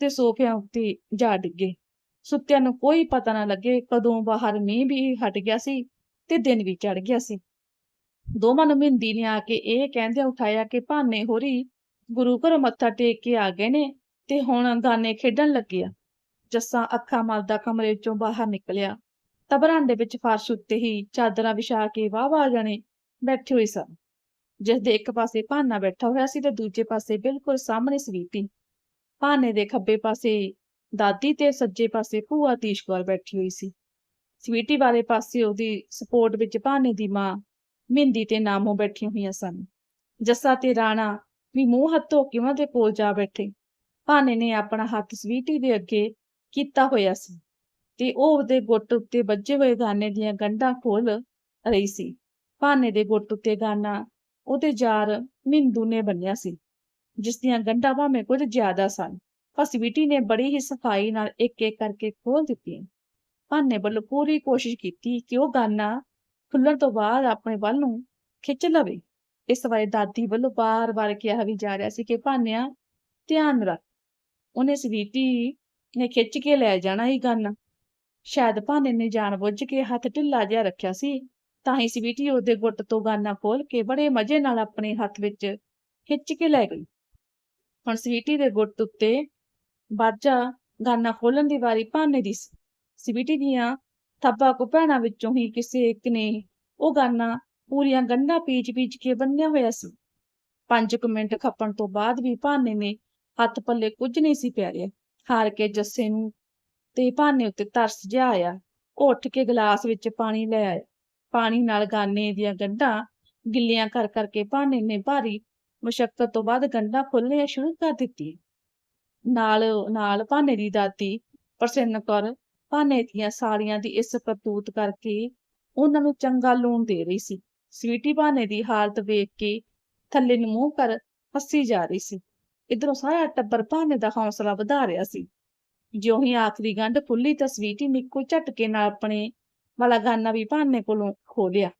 ਤੇ ਸੋਫਿਆਂ ਉੱਤੇ ਜਾ ਡਿੱਗੇ। ਸੁੱਤਿਆਂ ਨੂੰ ਕੋਈ ਪਤਾ ਨਾ ਲੱਗੇ ਕਦੋਂ ਬਾਹਰ ਮੀਂਹ ਵੀ ਹਟ ਗਿਆ ਸੀ ਤੇ ਦਿਨ ਵੀ ਚੜ ਗਿਆ ਸੀ। ਦੋਵਾਂ ਨੂੰ ਮਹਿੰਦੀ ਨੇ ਆ ਕੇ ਇਹ ਕਹਿੰਦਿਆਂ ਉਠਾਇਆ ਕਿ ਭਾਨੇ ਹੋਰੀ ਗੁਰੂ ਘਰੋਂ ਮੱਥਾ ਟੇਕ ਕੇ ਆ ਗਏ ਨੇ ਤੇ ਹੁਣ ਗਾਨੇ ਖੇਡਣ ਲੱਗਿਆ ਆ। ਜੱਸਾ ਅੱਖਾਂ ਮਲਦਾ ਕਮਰੇ ਚੋਂ ਬਾਹਰ ਨਿਕਲਿਆ। ਤਾਂ ਬਰਾਂਡੇ ਵਿੱਚ ਫਰਸ਼ ਉੱਤੇ ਹੀ ਚਾਦਰਾਂ ਵਿਛਾ ਕੇ ਵਾਹ-ਵਾਹ ਜਾਣੇ ਬੈਠੇ ਹੋਏ ਸਨ। ਜਿਸ ਦੇ ਇੱਕ ਪਾਸੇ ਭਾਨਾ ਬੈਠਾ ਹੋਇਆ ਸੀ ਤੇ ਦੂਜੇ ਪਾਸੇ ਬਿਲਕੁਲ ਸਾਹਮਣੇ ਸਵੀਟੀ। ਭਾਨੇ ਦੇ ਖੱਬੇ ਪਾਸੇ ਦਾਦੀ ਤੇ ਸੱਜੇ ਪਾਸੇ ਭੂਆ ਤੀਸ਼ ਕੌਰ ਬੈਠੀ ਹੋਈ ਸੀ। ਸਵੀਟੀ ਵਾਲੇ ਪਾਸੇ ਉਹਦੀ ਸਪੋਰਟ ਵਿੱਚ ਭਾਨੇ ਦੀ ਮਾਂ ਮਿੰਦੀ ਤੇ ਨਾਮੋ ਬੈਠੀਆਂ ਹੋਈਆਂ ਸਨ। ਜੱਸਾ ਤੇ ਰਾਣਾ ਵੀ ਮੂੰਹ ਹੱਥ ਧੋ ਕੇ ਉਹਨਾਂ ਦੇ ਕੋਲ ਜਾ ਬੈਠੇ। ਭਾਨੇ ਨੇ ਆਪਣਾ ਹੱਥ ਸਵੀਟੀ ਦੇ ਅੱਗੇ ਕੀਤਾ ਹੋਇਆ ਸੀ ਤੇ ਉਹ ਉਹਦੇ ਗੁੱਟ ਉੱਤੇ ਵੱਜੇ ਹੋਏ ਗਾਨੇ ਦੀਆਂ ਗੰਢਾਂ ਖੋਲ ਰਹੀ ਸੀ। ਭਾਨੇ ਦੇ ਗੁੱਟ ਉੱਤੇ ਗਾਨਾ ਉਹਦੇ ਜਾਰ ਮਿੰਦੂ ਨੇ ਬੰਨਿਆ ਸੀ ਜਿਸ ਦੀਆਂ ਗੰਢਾਂ ਭਾਵੇਂ ਕੁਝ ਜ਼ਿਆਦਾ ਸਨ। ਪਰ ਸਵੀਟੀ ਨੇ ਬੜੀ ਹੀ ਸਫ਼ਾਈ ਨਾਲ ਇੱਕ ਇੱਕ ਕਰਕੇ ਖੋਲ ਦਿੱਤੀਆਂ। ਭਾਨੇ ਵੱਲੋਂ ਪੂਰੀ ਕੋਸ਼ਿਸ਼ ਕੀਤੀ ਕਿ ਉਹ ਗਾਨਾ ਖੁੱਲਣ ਤੋਂ ਬਾਅਦ ਆਪਣੇ ਵੱਲ ਨੂੰ ਖਿੱਚ ਲਵੇ। ਇਸ ਬਾਰੇ ਦਾਦੀ ਵੱਲੋਂ ਬਾਰ-ਬਾਰ ਕਿਹਾ ਵੀ ਜਾ ਰਿਹਾ ਸੀ ਕਿ ਭਾਨਿਆ ਧਿਆਨ ਰੱਖ। ਉਹਨੇ ਸਵੀਟੀ ਨੇ ਖਿੱਚ ਕੇ ਲੈ ਜਾਣਾ ਹੀ ਗਾਨਾ। ਸ਼ਾਇਦ ਭਾਨੇ ਨੇ ਜਾਣਬੁੱਝ ਕੇ ਹੱਥ ਢਿੱਲਾ ਜਿਹਾ ਰੱਖਿਆ ਸੀ। ਤਾਂ ਹੀ ਸਵੀਟੀ ਉਹਦੇ ਗੁੱਟ ਤੋਂ ਗਾਨਾ ਖੋਲ ਕੇ ਬੜੇ ਮਜ਼ੇ ਨਾਲ ਆਪਣੇ ਹੱਥ ਵਿੱਚ ਖਿੱਚ ਕੇ ਲੈ ਗਈ। ਹੁਣ ਸਵੀਟੀ ਦੇ ਗੁੱਟ ਉੱਤੇ ਬਾਜਾ ਗਾਨਾ ਖੋਲਣ ਦੀ ਵਾਰੀ ਭਾਨੇ ਦੀ ਸੀ। ਸਵੀਟੀ ਦੀਆਂ ਥੱਬਾ ਕੋ ਭੈਣਾਂ ਵਿੱਚੋਂ ਹੀ ਕਿਸੇ ਇੱਕ ਨੇ ਉਹ ਗਾਨਾ ਪੂਰੀਆਂ ਗੰਢਾਂ ਪੀਚ-ਪੀਚ ਕੇ ਬੰਨਿਆ ਹੋਇਆ ਸੀ। ਪੰਜ ਕੁ ਮਿੰਟ ਖੱਪਣ ਤੋਂ ਬਾਅਦ ਵੀ ਭਾਨੇ ਨੇ ਹੱਥ ਪੱਲੇ ਕੁਝ ਨਹੀਂ ਸੀ ਪੈ ਰਿਹਾ ਹਾਰ ਕੇ ਜੱਸੇ ਨੂੰ ਤੇ ਭਾਨੇ ਉੱਤੇ ਤਰਸ ਜਿਹਾ ਆਇਆ। ਉਹ ਉੱਠ ਕੇ ਗਲਾਸ ਵਿੱਚ ਪਾਣੀ ਲੈ ਆਇਆ। ਪਾਣੀ ਨਾਲ ਗਾਨੇ ਦੀਆਂ ਗੰਢਾਂ ਗਿੱਲੀਆਂ ਕਰ ਕਰਕੇ ਭਾਨੇ ਨੇ ਭਾਰੀ ਮੁਸ਼ਕਲ ਤੋਂ ਬਾਅਦ ਗੰਢਾਂ ਖੋਲ੍ਹਣੀਆਂ ਸ਼ੁਰੂ ਕਰ ਦਿੱਤੀਆਂ। ਨਾਲ ਨਾਲ ਭਾਨੇ ਦੀ ਦਾਦੀ ਪ੍ਰਸੰਨ ਕੌਰ ਭਾਨੇ ਦੀਆਂ ਸਾਲੀਆਂ ਦੀ ਇਸ ਕਰਤੂਤ ਕਰਕੇ ਉਹਨਾਂ ਨੂੰ ਚੰਗਾ ਲੂਣ ਦੇ ਰਹੀ ਸੀ। ਸਵੀਟੀ ਭਾਨੇ ਦੀ ਹਾਲਤ ਵੇਖ ਕੇ ਥੱਲੇ ਨੂੰ ਮੂੰਹ ਕਰ ਹੱਸੀ ਜਾ ਰਹੀ ਸੀ। ਇਧਰੋਂ ਸਾਰਾ ਟੱਬਰ ਭਾਨੇ ਦਾ ਹੌਸਲਾ ਵਧਾ ਰਿਹਾ ਸੀ। ਜਿਉਂ ਹੀ ਆਖਰੀ ਗੰਢ ਖੁੱਲੀ ਤਾਂ ਸਵੀਟੀ ਨੇ ਇੱਕੋ ਝਟਕੇ ਨਾਲ ਆਪਣੇ ਵਾਲਾ ਗਾਨਾ ਵੀ ਭਾਨੇ ਕੋਲੋਂ ਖੋ ਲਿਆ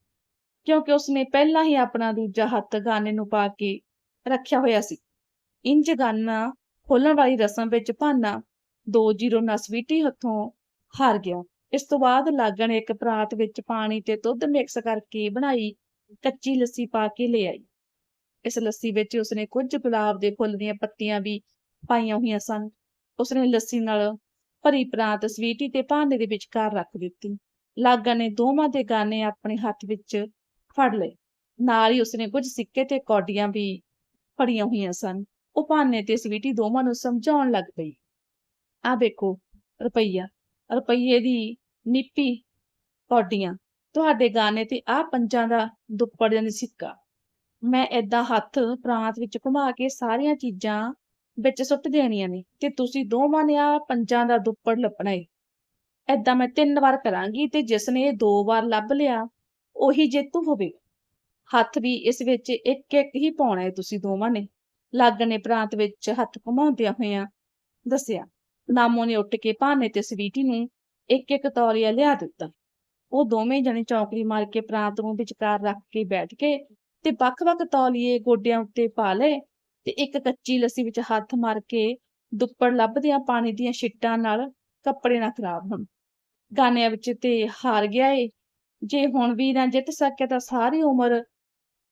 ਕਿਉਂਕਿ ਉਸਨੇ ਪਹਿਲਾਂ ਹੀ ਆਪਣਾ ਦੂਜਾ ਹੱਥ ਗਾਨੇ ਨੂੰ ਪਾ ਕੇ ਰੱਖਿਆ ਹੋਇਆ ਸੀ। ਇੰਜ ਗਾਨਾ ਖੋਲਣ ਵਾਲੀ ਰਸਮ ਵਿੱਚ ਭਾਨਾ 2-0 ਨਾਲ ਸਵੀਟੀ ਹੱਥੋਂ ਹਾਰ ਗਿਆ। ਇਸ ਤੋਂ ਬਾਅਦ ਲਾਗਣ ਇੱਕ ਪਰਾਤ ਵਿੱਚ ਪਾਣੀ ਤੇ ਦੁੱਧ ਮਿਕਸ ਕਰਕੇ ਬਣਾਈ, ਕੱਚੀ ਲੱਸੀ ਪਾ ਕੇ ਲੈ ਆਈ। ਇਸ ਲੱਸੀ ਵਿੱਚ ਉਸਨੇ ਕੁਝ ਗੁਲਾਬ ਦੇ ਫੁੱਲ ਦੀਆਂ ਪੱਤੀਆਂ ਵੀ ਪਾਈਆਂ ਹੋਈਆਂ ਸਨ। ਉਸਨੇ ਲੱਸੀ ਨਾਲ ਭਰੀ ਪ੍ਰਾਂਤ ਸਵੀਟੀ ਤੇ ਭਾਂਡੇ ਦੇ ਵਿਚਕਾਰ ਰੱਖ ਦਿੱਤੀ। ਲਾਗਾ ਨੇ ਦੋਵਾਂ ਦੇ ਗਾਨੇ ਆਪਣੇ ਹੱਥ ਵਿੱਚ ਫੜ ਲਏ। ਨਾਲ ਹੀ ਉਸਨੇ ਕੁਝ ਸਿੱਕੇ ਤੇ ਕੌਡੀਆਂ ਵੀ ਫੜੀਆਂ ਹੋਈਆਂ ਸਨ। ਉਹ ਭਾਨੇ ਤੇ ਸਵੀਟੀ ਦੋਵਾਂ ਨੂੰ ਸਮਝਾਉਣ ਲੱਗ ਪਈ। ਆ ਵੇਖੋ, ਰੁਪਈਆ, ਰੁਪਈਏ ਦੀ ਨਿੱਪੀ ਕੌਡੀਆਂ, ਤੁਹਾਡੇ ਗਾਣੇ ਤੇ ਆ ਪੰਜਾਂ ਦਾ ਦੁੱਪੜ ਜਾਂਦੀ ਸਿੱਕਾ। ਮੈਂ ਏਦਾਂ ਹੱਥ ਪ੍ਰਾਂਤ ਵਿੱਚ ਘੁਮਾ ਕੇ ਸਾਰੀਆਂ ਚੀਜ਼ਾਂ ਵਿੱਚ ਸੁੱਟ ਦੇਣੀਆਂ ਨੇ ਤੇ ਤੁਸੀਂ ਦੋਵਾਂ ਨੇ ਆ ਪੰਜਾਂ ਦਾ ਦੁੱਪੜ ਲੱਭਣਾ ਏ। ਏਦਾਂ ਮੈਂ ਤਿੰਨ ਵਾਰ ਕਰਾਂਗੀ ਤੇ ਜਿਸ ਨੇ ਇਹ ਦੋ ਵਾਰ ਲੱਭ ਲਿਆ, ਉਹੀ ਜੇਤੂ ਹੋਵੇਗਾ ਹੱਥ ਵੀ ਇਸ ਵਿੱਚ ਇੱਕ ਇੱਕ ਹੀ ਪਾਉਣਾ ਏ ਤੁਸੀਂ ਦੋਵਾਂ ਨੇ। ਲੱਗ ਨੇ ਪ੍ਰਾਂਤ ਵਿੱਚ ਹੱਥ ਘੁਮਾਉਂਦਿਆਂ ਹੋਇਆਂ ਦੱਸਿਆ, ਨਾਮੋ ਨੇ ਉੱਠ ਕੇ ਭਾਨੇ ਤੇ ਸਵੀਟੀ ਨੂੰ ਇੱਕ ਇੱਕ ਤੌਲੀਆ ਲਿਆ ਦਿੱਤਾ। ਉਹ ਦੋਵੇਂ ਜਣੇ ਚੌਂਕੜੀ ਮਾਰ ਕੇ ਪ੍ਰਾਂਤ ਨੂੰ ਵਿਚਕਾਰ ਰੱਖ ਕੇ ਬੈਠ ਕੇ ਤੇ ਵੱਖ-ਵੱਖ ਤੌਲੀਏ ਗੋਡਿਆਂ ਉੱਤੇ ਪਾ ਲਏ ਤੇ ਇੱਕ ਕੱਚੀ ਲੱਸੀ ਵਿੱਚ ਹੱਥ ਮਾਰ ਕੇ ਦੁੱਪੜ ਲੱਭਦਿਆਂ ਪਾਣੀ ਦੀਆਂ ਛਿੱਟਾਂ ਨਾਲ ਕੱਪੜੇ ਨਾ ਖਰਾਬ ਹੋਣ। ਗਾਨਿਆਂ ਵਿੱਚ ਤੇ ਹਾਰ ਗਿਆ ਏ। ਜੇ ਹੁਣ ਵੀ ਨਾ ਜਿੱਤ ਸਕਿਆ ਤਾਂ ਸਾਰੀ ਉਮਰ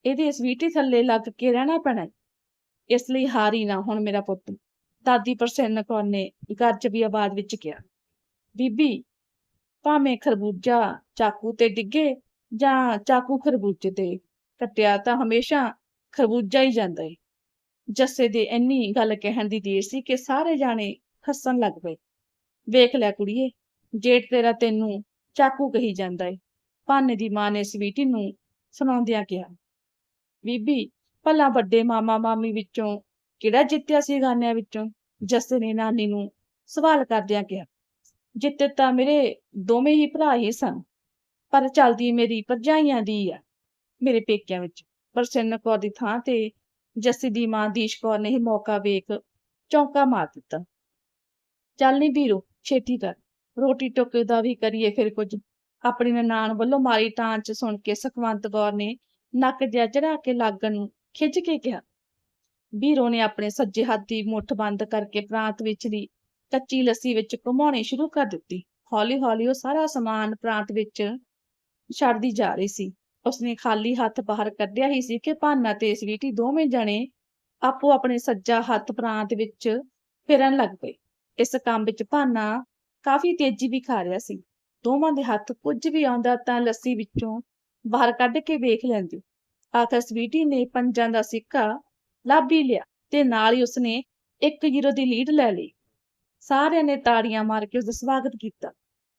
ਇਹਦੇ ਸਵੀਟੀ ਥੱਲੇ ਲੱਗ ਕੇ ਰਹਿਣਾ ਪੈਣਾ ਏ। ਇਸ ਲਈ ਹਾਰੀ ਨਾ ਹੁਣ ਮੇਰਾ ਪੁੱਤ। ਦਾਦੀ ਪ੍ਰਸੰਨ ਕੌਰ ਨੇ ਗੱਜ ਵੀ ਆਵਾਜ਼ ਵਿੱਚ ਕਿਹਾ, ਬੀਬੀ, ਭਾਵੇਂ ਖਰਬੂਜਾ ਚਾਕੂ ਤੇ ਡਿੱਗੇ ਜਾਂ ਚਾਕੂ ਖਰਬੂਜੇ ਤੇ ਕੱਟਿਆ ਤਾਂ ਹਮੇਸ਼ਾ ਖਰਬੂਜਾ ਹੀ ਜਾਂਦਾ ਏ। ਜੱਸੇ ਦੇ ਇੰਨੀ ਗੱਲ ਕਹਿਣ ਦੀ ਦੇਰ ਸੀ ਕਿ ਸਾਰੇ ਜਾਣੇ ਹੱਸਣ ਲੱਗ ਪਏ। ਵੇਖ ਲੈ ਕੁੜੀਏ ਜੇਠ ਤੇਰਾ ਤੈਨੂੰ ਚਾਕੂ ਕਹੀ ਜਾਂਦਾ ਏ। ਭਾਨੇ ਦੀ ਮਾਂ ਨੇ ਸਵੀਟੀ ਨੂੰ ਸੁਣਾਉਂਦਿਆਂ ਕਿਹਾ, ਬੀਬੀ, ਭਲਾ ਵੱਡੇ ਮਾਮਾ ਮਾਮੀ ਵਿੱਚੋਂ ਕਿਹੜਾ ਜਿੱਤਿਆ ਸੀ ਗਾਨਿਆਂ ਵਿੱਚੋਂ? ਜੱਸੇ ਨੇ ਨਾਨੀ ਨੂੰ ਸਵਾਲ ਕਰਦਿਆਂ ਕਿਹਾ, ਜਿੱਤੇ ਤਾਂ ਮੇਰੇ ਦੋਵੇਂ ਹੀ ਭਰਾ ਹੀ ਸਨ, ਪਰ ਚੱਲਦੀ ਮੇਰੀ ਭਰਜਾਈਆਂ ਦੀ ਆ, ਮੇਰੇ ਪੇਕਿਆਂ ਵਿੱਚ। ਪ੍ਰਸੰਨ ਕੌਰ ਦੀ ਥਾਂ ਤੇ ਜੱਸੀ ਦੀ ਮਾਂ ਦੀਸ਼ ਕੌਰ ਨੇ ਹੀ ਮੌਕਾ ਵੇਖ ਚੌਂਕਾ ਮਾਰ ਦਿੱਤਾ। ਚੱਲ ਨੀ ਵੀਰੋ, ਛੇਤੀ ਕਰ। ਰੋਟੀ ਟੋਕੇ ਦਾ ਵੀ ਕਰੀਏ ਫਿਰ ਕੁਝ। ਆਪਣੀ ਨਨਾਣ ਵੱਲੋਂ ਮਾਰੀ ਟਾਂਚ ਸੁਣ ਕੇ ਸੁਖਵੰਤ ਕੌਰ ਨੇ ਨੱਕ ਜਿਹਾ ਚੜਾ ਕੇ ਲਾਗਣ ਨੂੰ ਖਿੱਚ ਕੇ ਕਿਹਾ, ਵੀਰੋ ਨੇ ਆਪਣੇ ਸੱਜੇ ਹੱਥ ਦੀ ਮੁੱਠ ਬੰਦ ਕਰਕੇ ਪ੍ਰਾਂਤ ਵਿਚਲੀ ਕੱਚੀ ਲੱਸੀ ਵਿੱਚ ਘੁਮਾਉਣੀ ਸ਼ੁਰੂ ਕਰ ਦਿੱਤੀ। ਹੌਲੀ ਹੌਲੀ ਉਹ ਸਾਰਾ ਸਮਾਨ ਪ੍ਰਾਂਤ ਵਿੱਚ ਛੱਡਦੀ ਜਾ ਰਹੀ ਸੀ। ਉਸਨੇ ਖਾਲੀ ਹੱਥ ਬਾਹਰ ਕੱਢਿਆ ਹੀ ਸੀ ਕਿ ਭਾਨਾ ਤੇ ਸਵੀਟੀ ਦੋਵੇਂ ਜਣੇ ਆਪੋ ਆਪਣੇ ਸੱਜਾ ਹੱਥ ਪ੍ਰਾਂਤ ਵਿੱਚ ਫਿਰਨ ਲੱਗ ਪਏ। ਇਸ ਕੰਮ ਵਿੱਚ ਭਾਨਾ ਕਾਫੀ ਤੇਜ਼ੀ ਵੀ ਖਾ ਰਿਹਾ ਸੀ। ਦੋਵਾਂ ਦੇ ਹੱਥ ਕੁਝ ਵੀ ਆਉਂਦਾ ਤਾਂ ਲੱਸੀ ਵਿੱਚੋਂ ਬਾਹਰ ਕੱਢ ਕੇ ਵੇਖ ਲੈਂਦੀ। ਆਖਰ ਸਵੀਟੀ ਨੇ ਪੰਜਾਂ ਦਾ ਸਿੱਕਾ ਲੱਭ ਹੀ ਲਿਆ ਤੇ ਨਾਲ ਹੀ ਉਸਨੇ 1 ਜ਼ੀਰੋ ਦੀ ਲੀਡ ਲੈ ਲਈ। ਸਾਰਿਆਂ ਨੇ ਤਾੜੀਆਂ ਮਾਰ ਕੇ ਉਸਦਾ ਸਵਾਗਤ ਕੀਤਾ।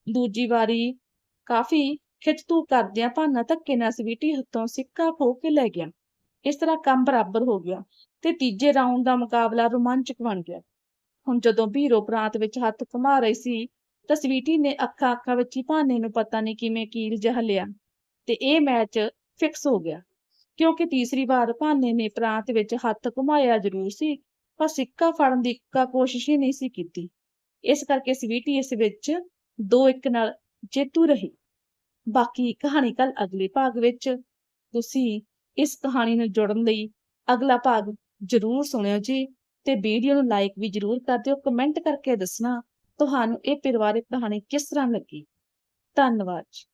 ਦੂਜੀ ਵਾਰੀ ਕਾਫੀ ਖਿੱਚਤੂ ਕਰਦਿਆਂ ਭਾਨਾ ਧੱਕੇ ਨਾਲ ਸਵੀਟੀ ਹੱਥੋਂ ਸਿੱਕਾ ਖੋ ਕੇ ਲੈ ਗਿਆ। ਇਸ ਤਰ੍ਹਾਂ ਕੰਮ ਬਰਾਬਰ ਹੋ ਗਿਆ ਤੇ ਤੀਜੇ ਰਾਊਂਡ ਦਾ ਮੁਕਾਬਲਾ ਰੋਮਾਂਚਕ ਬਣ ਗਿਆ। ਹੁਣ ਜਦੋਂ ਵੀਰੋ ਪ੍ਰਾਂਤ ਵਿੱਚ ਹੱਥ ਘੁਮਾ ਰਹੀ ਸੀ, ਤਾਂ ਸਵੀਟੀ ਨੇ ਅੱਖਾਂ ਅੱਖਾਂ ਵਿੱਚ ਹੀ ਭਾਨੇ ਨੂੰ ਪਤਾ ਨਹੀਂ ਕਿਵੇਂ ਕੀਲ ਜਿਹਾ ਲਿਆ ਤੇ ਇਹ ਮੈਚ ਫਿਕਸ ਹੋ ਗਿਆ। ਕਿਉਂਕਿ ਤੀਸਰੀ ਵਾਰ ਭਾਨੇ ਨੇ ਪ੍ਰਾਂਤ ਵਿੱਚ ਹੱਥ ਘੁਮਾਇਆ ਜ਼ਰੂਰ ਸੀ, ਪਰ ਸਿੱਕਾ ਫੜਨ ਦੀ ਕਾ ਕੋਸ਼ਿਸ਼ ਹੀ ਨਹੀਂ ਸੀ ਕੀਤੀ। ਇਸ ਕਰਕੇ ਸਵੀਟੀ ਇਸ ਵਿੱਚ 2-1 ਨਾਲ ਜੇਤੂ ਰਹੀ। ਬਾਕੀ ਕਹਾਣੀ ਕੱਲ ਅਗਲੇ ਭਾਗ ਵਿੱਚ। ਤੁਸੀਂ ਇਸ ਕਹਾਣੀ ਨੂੰ ਜੁੜਨ ਲਈ ਅਗਲਾ ਭਾਗ ਜ਼ਰੂਰ ਸੁਣਿਓ ਜੀ। ਤੇ ਵੀਡੀਓ ਨੂੰ ਲਾਈਕ ਵੀ ਜ਼ਰੂਰ ਕਰ ਦਿਓ ਕਮੈਂਟ ਕਰਕੇ ਦੱਸਣਾ ਤੁਹਾਨੂੰ ਇਹ ਪਰਿਵਾਰਕ ਕਹਾਣੀ ਕਿਸ ਤਰ੍ਹਾਂ ਲੱਗੀ। ਧੰਨਵਾਦ ਜੀ।